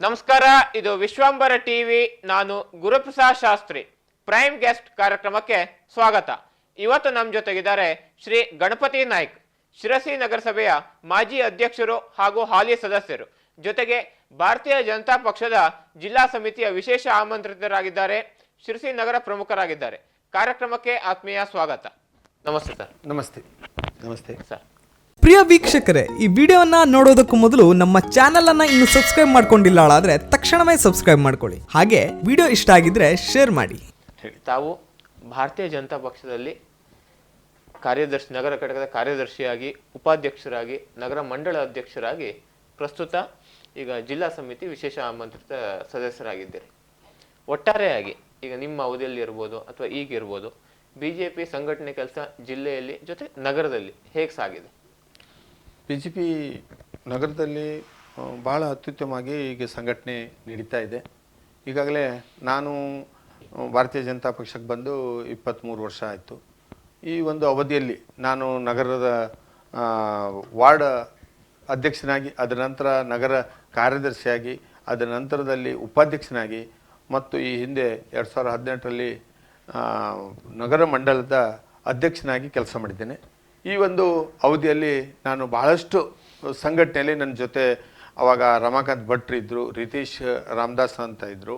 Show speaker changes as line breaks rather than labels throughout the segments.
ನಮಸ್ಕಾರ ಇದು ವಿಶ್ವಾಂಬರ ಟಿವಿ ನಾನು ಗುರುಪ್ರಸಾದ್ ಶಾಸ್ತ್ರಿ. ಪ್ರೈಮ್ ಗೆಸ್ಟ್ ಕಾರ್ಯಕ್ರಮಕ್ಕೆ ಸ್ವಾಗತ. ಇವತ್ತು ನಮ್ಮ ಜೊತೆಗಿದ್ದಾರೆ ಶ್ರೀ ಗಣಪತಿ ನಾಯ್ಕ್. ಶಿರಸಿ ನಗರಸಭೆಯ ಮಾಜಿ ಅಧ್ಯಕ್ಷರು ಹಾಗೂ ಹಾಲಿ ಸದಸ್ಯರು. ಜೊತೆಗೆ ಭಾರತೀಯ ಜನತಾ ಪಕ್ಷದ ಜಿಲ್ಲಾ ಸಮಿತಿಯ ವಿಶೇಷ ಆಮಂತ್ರಿತರಾಗಿದ್ದಾರೆ ಶಿರಸಿ ನಗರ ಪ್ರಮುಖರಾಗಿದ್ದಾರೆ. ಕಾರ್ಯಕ್ರಮಕ್ಕೆ ಆತ್ಮೀಯ ಸ್ವಾಗತ. ನಮಸ್ತೆ ಸರ್.
ನಮಸ್ತೆ. ನಮಸ್ತೆ.
ಸರ್
ಪ್ರಿಯ ವೀಕ್ಷಕರೇ, ಈ ವಿಡಿಯೋನ ನೋಡೋದಕ್ಕೂ ಮೊದಲು ನಮ್ಮ ಚಾನೆಲ್ ಅನ್ನ ಇನ್ನು ಸಬ್ಸ್ಕ್ರೈಬ್ ಮಾಡ್ಕೊಂಡಿಲ್ಲ ಆದ್ರೆ ತಕ್ಷಣವೇ ಸಬ್ಸ್ಕ್ರೈಬ್ ಮಾಡ್ಕೊಳ್ಳಿ. ಹಾಗೆ ವಿಡಿಯೋ ಇಷ್ಟ ಆಗಿದ್ರೆ ಶೇರ್ ಮಾಡಿ.
ತಾವು ಭಾರತೀಯ ಜನತಾ ಪಕ್ಷದಲ್ಲಿ ಕಾರ್ಯದರ್ಶಿ, ನಗರ ಘಟಕದ ಕಾರ್ಯದರ್ಶಿಯಾಗಿ, ಉಪಾಧ್ಯಕ್ಷರಾಗಿ, ನಗರ ಮಂಡಳ ಅಧ್ಯಕ್ಷರಾಗಿ ಪ್ರಸ್ತುತ ಈಗ ಜಿಲ್ಲಾ ಸಮಿತಿ ವಿಶೇಷ ಆಮಂತ್ರಿತ ಸದಸ್ಯರಾಗಿದ್ದೀರಿ. ಒಟ್ಟಾರೆಯಾಗಿ ಈಗ ನಿಮ್ಮ ಅವಧಿಯಲ್ಲಿ ಇರ್ಬೋದು ಅಥವಾ ಈಗ ಜೆ ಪಿ ಸಂಘಟನೆ ಕೆಲಸ ಜಿಲ್ಲೆಯಲ್ಲಿ ಜೊತೆ ನಗರದಲ್ಲಿ ಹೇಗೆ ಸಾಗಿದೆ?
ಬಿ ಜೆ ಪಿ ನಗರದಲ್ಲಿ ಭಾಳ ಅತ್ಯುತ್ತಮವಾಗಿ ಈಗ ಸಂಘಟನೆ ನಡೀತಾ ಇದೆ. ಈಗಾಗಲೇ ನಾನು ಭಾರತೀಯ ಜನತಾ ಪಕ್ಷಕ್ಕೆ ಬಂದು ಇಪ್ಪತ್ತ್ಮೂರು ವರ್ಷ ಆಯಿತು. ಈ ಒಂದು ಅವಧಿಯಲ್ಲಿ ನಾನು ನಗರದ ವಾರ್ಡ್ ಅಧ್ಯಕ್ಷನಾಗಿ, ಅದರ ನಂತರ ನಗರ ಕಾರ್ಯದರ್ಶಿಯಾಗಿ, ಅದರ ನಂತರದಲ್ಲಿ ಉಪಾಧ್ಯಕ್ಷನಾಗಿ, ಮತ್ತು ಈ ಹಿಂದೆ ಎರಡು ಸಾವಿರದ ಹದಿನೆಂಟರಲ್ಲಿ ನಗರ ಮಂಡಲದ ಅಧ್ಯಕ್ಷನಾಗಿ ಕೆಲಸ ಮಾಡಿದ್ದೇನೆ. ಈ ಒಂದು ಅವಧಿಯಲ್ಲಿ ನಾನು ಬಹಳಷ್ಟು ಸಂಘಟನೆಯಲ್ಲಿ ನನ್ನ ಜೊತೆ ಅವಾಗ ರಮಾಕಾಂತ್ ಭಟ್ರು ಇದ್ದರು ರಿತೀಶ್ ರಾಮದಾಸ್ ಅಂತ ಇದ್ದರು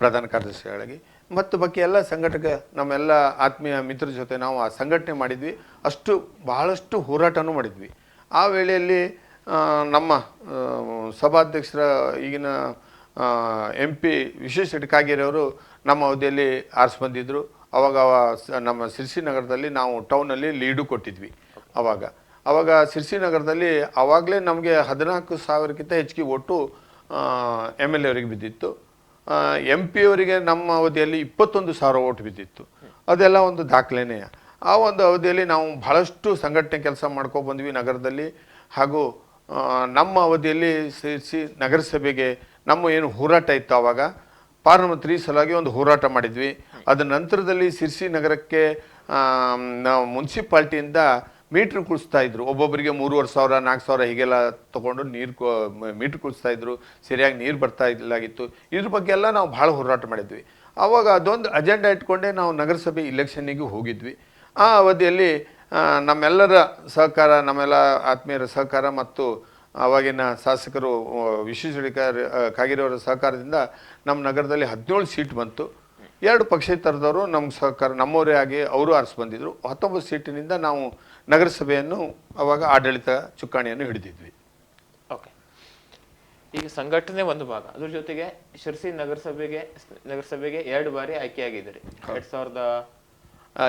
ಪ್ರಧಾನ ಕಾರ್ಯದರ್ಶಿಗಳಾಗಿ ಮತ್ತು ಬಾಕಿ ಎಲ್ಲ ಸಂಘಟಕ, ನಮ್ಮೆಲ್ಲ ಆತ್ಮೀಯ ಮಿತ್ರ ಜೊತೆ ನಾವು ಆ ಸಂಘಟನೆ ಮಾಡಿದ್ವಿ. ಅಷ್ಟು ಬಹಳಷ್ಟು ಹೋರಾಟನೂ ಮಾಡಿದ್ವಿ. ಆ ವೇಳೆಯಲ್ಲಿ ನಮ್ಮ ಸಭಾಧ್ಯಕ್ಷರ ಈಗಿನ ಎಂ ಪಿ ವಿಶ್ವೇಶ್ ಕಾಗೇರಿಯವರು ನಮ್ಮ ಅವಧಿಯಲ್ಲಿ ಆರಿಸಿ ಬಂದಿದ್ದರು ಅವಾಗ ನಮ್ಮ ಸಿರ್ಸಿ ನಗರದಲ್ಲಿ ನಾವು ಟೌನಲ್ಲಿ ಲೀಡು ಕೊಟ್ಟಿದ್ವಿ ಆವಾಗ ಅವಾಗ ಸಿರ್ಸಿ ನಗರದಲ್ಲಿ ಆವಾಗಲೇ ನಮಗೆ ಹದಿನಾಲ್ಕು ಸಾವಿರಕ್ಕಿಂತ ಹೆಚ್ಚಿಗೆ ಒಟ್ಟು ಎಂ ಎಲ್ ಎ ಅವರಿಗೆ ಬಿದ್ದಿತ್ತು. ಎಂ ಪಿ ಅವರಿಗೆ ನಮ್ಮ ಅವಧಿಯಲ್ಲಿ ಇಪ್ಪತ್ತೊಂದು ಸಾವಿರ ಓಟ್ ಬಿದ್ದಿತ್ತು. ಅದೆಲ್ಲ ಒಂದು ದಾಖಲೆನೇ. ಆ ಒಂದು ಅವಧಿಯಲ್ಲಿ ನಾವು ಬಹಳಷ್ಟು ಸಂಘಟನೆ ಕೆಲಸ ಮಾಡ್ಕೊ ಬಂದ್ವಿ ನಗರದಲ್ಲಿ. ಹಾಗೂ ನಮ್ಮ ಅವಧಿಯಲ್ಲಿ ಸೇರಿಸಿ ನಗರಸಭೆಗೆ ನಮ್ಮ ಏನು ಹೋರಾಟ ಇತ್ತು ಆವಾಗ ಪಾರ್ಲಿಮೆಂಟ್ರಿ ಸಲುವಾಗಿ ಒಂದು ಹೋರಾಟ ಮಾಡಿದ್ವಿ. ಅದರ ನಂತರದಲ್ಲಿ ಸಿರ್ಸಿ ನಗರಕ್ಕೆ ನಾವು ಮುನ್ಸಿಪಾಲ್ಟಿಯಿಂದ ಮೀಟ್ರ್ ಕುಳಿಸ್ತಾ ಇದ್ರು. ಒಬ್ಬೊಬ್ಬರಿಗೆ ಮೂರುವರೆ ಸಾವಿರ, ನಾಲ್ಕು ಸಾವಿರ ಹೀಗೆಲ್ಲ ತಗೊಂಡು ನೀರು ಮೀಟ್ರ್ ಕುಳಿಸ್ತಾ ಇದ್ರು. ಸರಿಯಾಗಿ ನೀರು ಬರ್ತಾ ಇಲ್ಲಾಗಿತ್ತು ಇದ್ರ ಬಗ್ಗೆ ಎಲ್ಲ ನಾವು ಭಾಳ ಹೋರಾಟ ಮಾಡಿದ್ವಿ. ಆವಾಗ ಅದೊಂದು ಅಜೆಂಡಾ ಇಟ್ಕೊಂಡೇ ನಾವು ನಗರಸಭೆ ಇಲೆಕ್ಷನ್ನಿಗೆ ಹೋಗಿದ್ವಿ. ಆ ಅವಧಿಯಲ್ಲಿ ನಮ್ಮೆಲ್ಲರ ಸಹಕಾರ, ನಮ್ಮೆಲ್ಲ ಆತ್ಮೀಯರ ಸಹಕಾರ ಮತ್ತು ಆವಾಗಿನ ಶಾಸಕರು ವಿಶ್ವೇಶ್ವರ ಕಾಗಿರವರ ಸಹಕಾರದಿಂದ ನಮ್ಮ ನಗರದಲ್ಲಿ ಹದಿನೇಳು ಸೀಟ್ ಬಂತು. ಎರಡು ಪಕ್ಷೇತರದವರು ನಮ್ಮ ಸಹಕಾರ ನಮ್ಮವರೇ ಆಗಿ ಅವರು ಆರಿಸಿ ಬಂದಿದ್ರು. ಹತ್ತೊಂಬತ್ತು ಸೀಟಿನಿಂದ ನಾವು ನಗರಸಭೆಯನ್ನು ಅವಾಗ ಆಡಳಿತ ಚುಕ್ಕಾಣಿಯನ್ನು ಹಿಡಿದಿದ್ವಿ.
ಓಕೆ. ಈಗ ಸಂಘಟನೆ ಒಂದು ಭಾಗ. ಅದ್ರ ಜೊತೆಗೆ ಶಿರ್ಸಿ ನಗರಸಭೆಗೆ ನಗರಸಭೆಗೆ ಎರಡು ಬಾರಿ ಆಯ್ಕೆಯಾಗಿದ್ದೀರಿ ಎರಡ್ ಸಾವಿರದ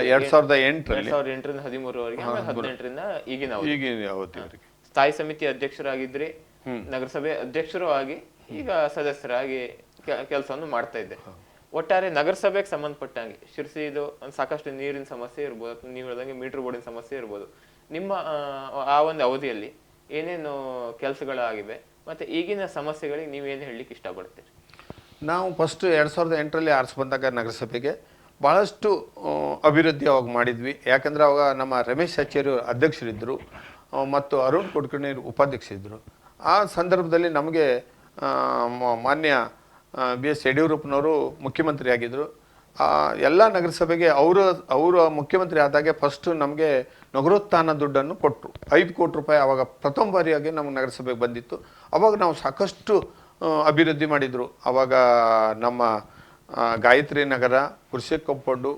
ಎರಡ್ ಸಾವಿರದ ಎಂಟರಲ್ಲಿ.
ಸಾವಿರದ ಎಂಟರಿಂದ ಹದಿಮೂರವರೆಗೆ ಹದಿನೆಂಟರಿಂದ ಈಗಿನ.
ಈಗಿನ
ಸ್ಥಾಯಿ ಸಮಿತಿ ಅಧ್ಯಕ್ಷರಾಗಿದ್ರಿ ನಗರಸಭೆ ಅಧ್ಯಕ್ಷರು ಆಗಿ ಈಗ ಸದಸ್ಯರಾಗಿ ಕೆಲಸವನ್ನು ಮಾಡ್ತಾ ಇದ್ದೆ. ಒಟ್ಟಾರೆ ನಗರಸಭೆಗೆ ಸಂಬಂಧಪಟ್ಟಂಗೆ ಶಿರಸಿ ಇದು ಒಂದ್ ಸಾಕಷ್ಟು ನೀರಿನ ಸಮಸ್ಯೆ ಇರ್ಬೋದು ಅಥವಾ ನೀವು ಹೇಳ್ದಂಗೆ ಮೀಟರ್ ಬೋರ್ಡಿನ ಸಮಸ್ಯೆ ಇರ್ಬೋದು. ನಿಮ್ಮ ಆ, ಒಂದು ಅವಧಿಯಲ್ಲಿ ಏನೇನು ಕೆಲಸಗಳಾಗಿವೆ ಮತ್ತೆ ಈಗಿನ ಸಮಸ್ಯೆಗಳಿಗೆ ನೀವೇನು ಹೇಳಲಿಕ್ಕೆ ಇಷ್ಟಪಡ್ತೀರಿ?
ನಾವು ಫಸ್ಟ್ ಎರಡು ಸಾವಿರದ ಎಂಟರಲ್ಲಿ ಆರಿಸಿ ಬಂದಾಗ ನಗರಸಭೆಗೆ ಭಾಳಷ್ಟು ಅಭಿವೃದ್ಧಿ ಅವಾಗ ಮಾಡಿದ್ವಿ. ಯಾಕಂದ್ರೆ ಅವಾಗ ನಮ್ಮ ರಮೇಶ್ ಅಚ್ಚೇರಿ ಅಧ್ಯಕ್ಷರಿದ್ದರು. ಮತ್ತು ಅರುಣ್ ಕೊಡ್ಕಣೀರ್ ಉಪಾಧ್ಯಕ್ಷರಿದ್ದರು. ಆ ಸಂದರ್ಭದಲ್ಲಿ ನಮಗೆ ಮಾನ್ಯ ಬಿ ಎಸ್ ಯಡಿಯೂರಪ್ಪನವರು ಮುಖ್ಯಮಂತ್ರಿ ಆಗಿದ್ದರು ಎಲ್ಲ ನಗರಸಭೆಗೆ ಅವರು ಅವರು ಮುಖ್ಯಮಂತ್ರಿ ಆದಾಗ ಫಸ್ಟ್ ನಮಗೆ ನಗರೋತ್ಥಾನ ದುಡ್ಡನ್ನು ಕೊಟ್ಟರು ಐದು ಕೋಟಿ ರೂಪಾಯಿ ಆವಾಗ ಪ್ರಥಮ ಬಾರಿಯಾಗಿ ನಮ್ಗೆ ನಗರಸಭೆಗೆ ಬಂದಿತ್ತು. ಅವಾಗ ನಾವು ಸಾಕಷ್ಟು ಅಭಿವೃದ್ಧಿ ಮಾಡಿದರು. ಆವಾಗ ನಮ್ಮ ಗಾಯತ್ರಿ ನಗರ ಕೃಷಿ ಕಂಪೌಂಡು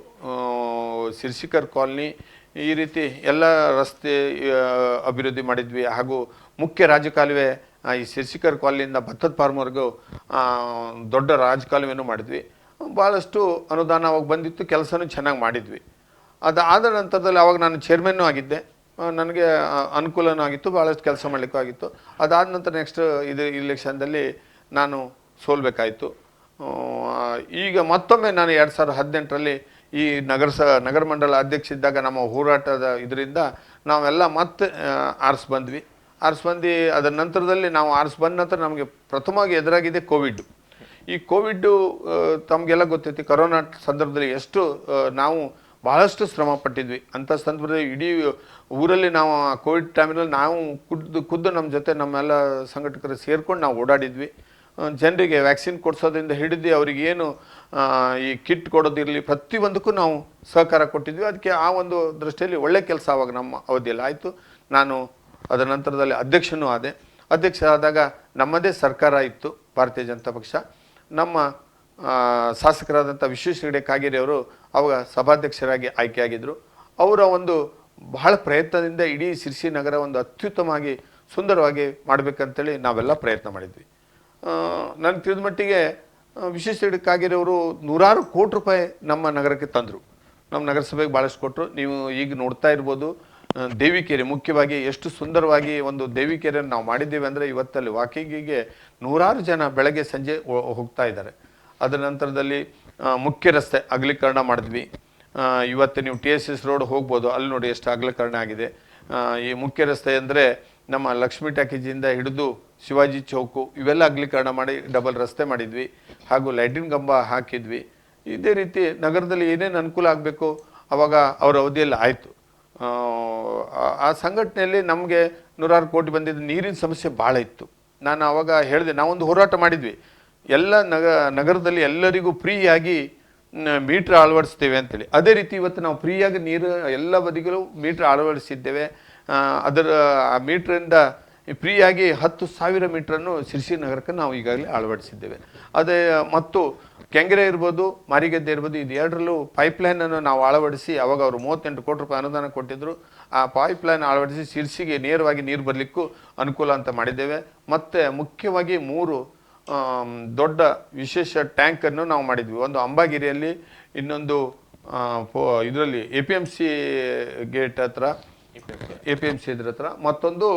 ಸಿರ್ಸಿಕರ್ ಕಾಲನಿ ಈ ರೀತಿ ಎಲ್ಲ ರಸ್ತೆ ಅಭಿವೃದ್ಧಿ ಮಾಡಿದ್ವಿ. ಹಾಗೂ ಮುಖ್ಯ ರಾಜಕಾಲುವೆ ಈ ಶಶಿಕರ್ ಕಾಲನಿಯಿಂದ ಭತ್ತದ ಫಾರ್ಮ್ವರೆಗೂ ದೊಡ್ಡ ರಾಜಕಾಲುವೆನೂ ಮಾಡಿದ್ವಿ. ಭಾಳಷ್ಟು ಅನುದಾನ ಅವಾಗ ಬಂದಿತ್ತು, ಕೆಲಸನೂ ಚೆನ್ನಾಗಿ ಮಾಡಿದ್ವಿ. ಅದಾದ ನಂತರದಲ್ಲಿ ಅವಾಗ ನಾನು ಚೇರ್ಮನ್ನು ಆಗಿದ್ದೆ. ನನಗೆ ಅನುಕೂಲನೂ ಆಗಿತ್ತು ಭಾಳಷ್ಟು ಕೆಲಸ ಮಾಡಲಿಕ್ಕೂ ಆಗಿತ್ತು. ಅದಾದ ನಂತರ ನೆಕ್ಸ್ಟ್ ಇದು ಇಲೆಕ್ಷನ್ದಲ್ಲಿ ನಾನು ಸೋಲ್ಬೇಕಾಯಿತು. ಈಗ ಮತ್ತೊಮ್ಮೆ ನಾನು ಎರಡು ಸಾವಿರದ ಹದಿನೆಂಟರಲ್ಲಿ ಈ ನಗರ ಸ, ನಗರ ಮಂಡಲ ಅಧ್ಯಕ್ಷ ಇದ್ದಾಗ ನಮ್ಮ ಹೋರಾಟದ ಇದರಿಂದ ನಾವೆಲ್ಲ ಮತ್ತೆ ಆರಿಸಿ ಬಂದ್ವಿ. ಆರಿಸ್ ಬಂದು, ಅದರ ನಂತರದಲ್ಲಿ ನಾವು ಆರಿಸಿ ಬಂದ ನಂತರ ನಮಗೆ ಪ್ರಥಮವಾಗಿ ಎದುರಾಗಿದೆ ಕೋವಿಡ್. ಈ ಕೋವಿಡ್ ತಮಗೆಲ್ಲ ಗೊತ್ತೈತಿ, ಕರೋನಾ ಸಂದರ್ಭದಲ್ಲಿ ಎಷ್ಟು ನಾವು ಬಹಳಷ್ಟು ಶ್ರಮ ಪಟ್ಟಿದ್ವಿ. ಅಂಥ ಸಂದರ್ಭದಲ್ಲಿ ಇಡೀ ಊರಲ್ಲಿ ನಾವು ಆ ಕೋವಿಡ್ ಟೈಮಿನಲ್ಲಿ ನಾವು ಕುದ್ದು ಖುದ್ದು ನಮ್ಮ ಜೊತೆ ನಮ್ಮೆಲ್ಲ ಸಂಘಟಕರು ಸೇರ್ಕೊಂಡು ನಾವು ಓಡಾಡಿದ್ವಿ. ಜನರಿಗೆ ವ್ಯಾಕ್ಸಿನ್ ಕೊಡಿಸೋದ್ರಿಂದ ಹಿಡಿದು ಅವರಿಗೇನು ಈ ಕಿಟ್ ಕೊಡೋದಿರಲಿ, ಪ್ರತಿಯೊಂದಕ್ಕೂ ನಾವು ಸಹಕಾರ ಕೊಟ್ಟಿದ್ವಿ. ಅದಕ್ಕೆ ಆ ಒಂದು ದೃಷ್ಟಿಯಲ್ಲಿ ಒಳ್ಳೆ ಕೆಲಸ ಆವಾಗ ನಮ್ಮ ಅವಧಿಯಲ್ಲಿ ಆಯಿತು. ನಾನು ಅದರ ನಂತರದಲ್ಲಿ ಅಧ್ಯಕ್ಷನೂ ಆದೆ. ಅಧ್ಯಕ್ಷ ಆದಾಗ ನಮ್ಮದೇ ಸರ್ಕಾರ ಇತ್ತು, ಭಾರತೀಯ ಜನತಾ ಪಕ್ಷ. ನಮ್ಮ ಶಾಸಕರಾದಂಥ ವಿಶ್ವೇಶ್ವರ ಹೆಗಡೆ ಕಾಗೇರಿ ಅವರು ಅವಾಗ ಸಭಾಧ್ಯಕ್ಷರಾಗಿ ಆಯ್ಕೆಯಾಗಿದ್ದರು ಅವರ ಒಂದು ಬಹಳ ಪ್ರಯತ್ನದಿಂದ ಇಡೀ ಸಿರ್ಸಿ ನಗರ ಒಂದು ಅತ್ಯುತ್ತಮವಾಗಿ ಸುಂದರವಾಗಿ ಮಾಡಬೇಕಂತೇಳಿ ನಾವೆಲ್ಲ ಪ್ರಯತ್ನ ಮಾಡಿದ್ವಿ. ನನಗೆ ತಿಳಿದ ಮಟ್ಟಿಗೆ ಅವರು ನೂರಾರು ಕೋಟಿ ರೂಪಾಯಿ ನಮ್ಮ ನಗರಕ್ಕೆ ತಂದರು. ನಮ್ಮ ನಗರಸಭೆಗೆ ಭಾಳಷ್ಟು ಕೊಟ್ಟರು ನೀವು ಈಗ ನೋಡ್ತಾ ಇರ್ಬೋದು ದೇವಿಕೆರೆ. ಮುಖ್ಯವಾಗಿ ಎಷ್ಟು ಸುಂದರವಾಗಿ ಒಂದು ದೇವಿಕೆರೆಯನ್ನು ನಾವು ಮಾಡಿದ್ದೇವೆ ಅಂದರೆ ಇವತ್ತಲ್ಲಿ ವಾಕಿಂಗಿಗೆ ನೂರಾರು ಜನ ಬೆಳಗ್ಗೆ ಸಂಜೆ ಹೋಗ್ತಾ ಇದ್ದಾರೆ. ಅದರ ನಂತರದಲ್ಲಿ ಮುಖ್ಯ ರಸ್ತೆ ಅಗಲೀಕರಣ ಮಾಡಿದ್ವಿ. ಇವತ್ತು ನೀವು ಟಿ ಎಸ್ ಎಸ್ ರೋಡ್ ಹೋಗ್ಬೋದು. ಅಲ್ಲಿ ನೋಡಿ ಎಷ್ಟು ಅಗಲೀಕರಣ ಆಗಿದೆ. ಈ ಮುಖ್ಯ ರಸ್ತೆ ಅಂದರೆ ನಮ್ಮ ಲಕ್ಷ್ಮಿ ಟ್ಯಾಕೇಜಿಂದ ಹಿಡಿದು ಶಿವಾಜಿ ಚೌಕು ಇವೆಲ್ಲ ಅಗಲೀಕರಣ ಮಾಡಿ ಡಬಲ್ ರಸ್ತೆ ಮಾಡಿದ್ವಿ ಹಾಗೂ ಲೈಟಿನ್ ಕಂಬ ಹಾಕಿದ್ವಿ. ಇದೇ ರೀತಿ ನಗರದಲ್ಲಿ ಏನೇನು ಅನುಕೂಲ ಆಗಬೇಕು ಅವಾಗ ಅವರ ಅವಧಿಯಲ್ಲಿ ಆಯಿತು. ಆ ಸಂಘಟನೆಯಲ್ಲಿ ನಮಗೆ ನೂರಾರು ಕೋಟಿ ಬಂದಿದ್ದ ನೀರಿನ ಸಮಸ್ಯೆ ಭಾಳ ಇತ್ತು. ನಾನು ಅವಾಗ ಹೇಳಿದೆ, ನಾವೊಂದು ಹೋರಾಟ ಮಾಡಿದ್ವಿ. ಎಲ್ಲ ನಗ, ನಗರದಲ್ಲಿ ಎಲ್ಲರಿಗೂ ಫ್ರೀಯಾಗಿ ಮೀಟ್ರ್ ಅಳವಡಿಸ್ತೇವೆ ಅಂತೇಳಿ. ಅದೇ ರೀತಿ ಇವತ್ತು ನಾವು ಫ್ರೀಯಾಗಿ ನೀರು, ಎಲ್ಲ ಬದಿಗಳು ಮೀಟ್ರ್ ಅಳವಡಿಸಿದ್ದೇವೆ. ಅದರ, ಆ ಮೀಟ್ರಿಂದ ಫ್ರೀಯಾಗಿ ಹತ್ತು ಸಾವಿರ ಮೀಟ್ರನ್ನು ಸಿರ್ಸಿ ನಗರಕ್ಕೆ ನಾವು ಈಗಾಗಲೇ ಅಳವಡಿಸಿದ್ದೇವೆ. ಅದೇ, ಮತ್ತು ಕೆಂಗರೆ ಇರ್ಬೋದು, ಮಾರಿಗೆದ್ದೆ ಇರ್ಬೋದು, ಇದು ಎರಡರಲ್ಲೂ ಪೈಪ್ಲೈನನ್ನು ನಾವು ಅಳವಡಿಸಿ, ಅವಾಗ ಅವರು ಮೂವತ್ತೆಂಟು ಕೋಟಿ ರೂಪಾಯಿ ಅನುದಾನ ಕೊಟ್ಟಿದ್ದರು ಆ ಪೈಪ್ಲೈನ್ ಅಳವಡಿಸಿ ಸಿರ್ಸಿಗೆ ನೇರವಾಗಿ ನೀರು ಬರಲಿಕ್ಕೂ ಅನುಕೂಲ ಅಂತ ಮಾಡಿದ್ದೇವೆ. ಮತ್ತು ಮುಖ್ಯವಾಗಿ ಮೂರು ದೊಡ್ಡ ವಿಶೇಷ ಟ್ಯಾಂಕನ್ನು ನಾವು ಮಾಡಿದ್ವಿ. ಒಂದು ಅಂಬಾಗಿರಿಯಲ್ಲಿ, ಇನ್ನೊಂದು ಇದರಲ್ಲಿ A P M C gate ಹತ್ರ ಎ ಪಿ ಎಂ ಸಿ ಇದ್ರ ಹತ್ರ. ಮತ್ತೊಂದು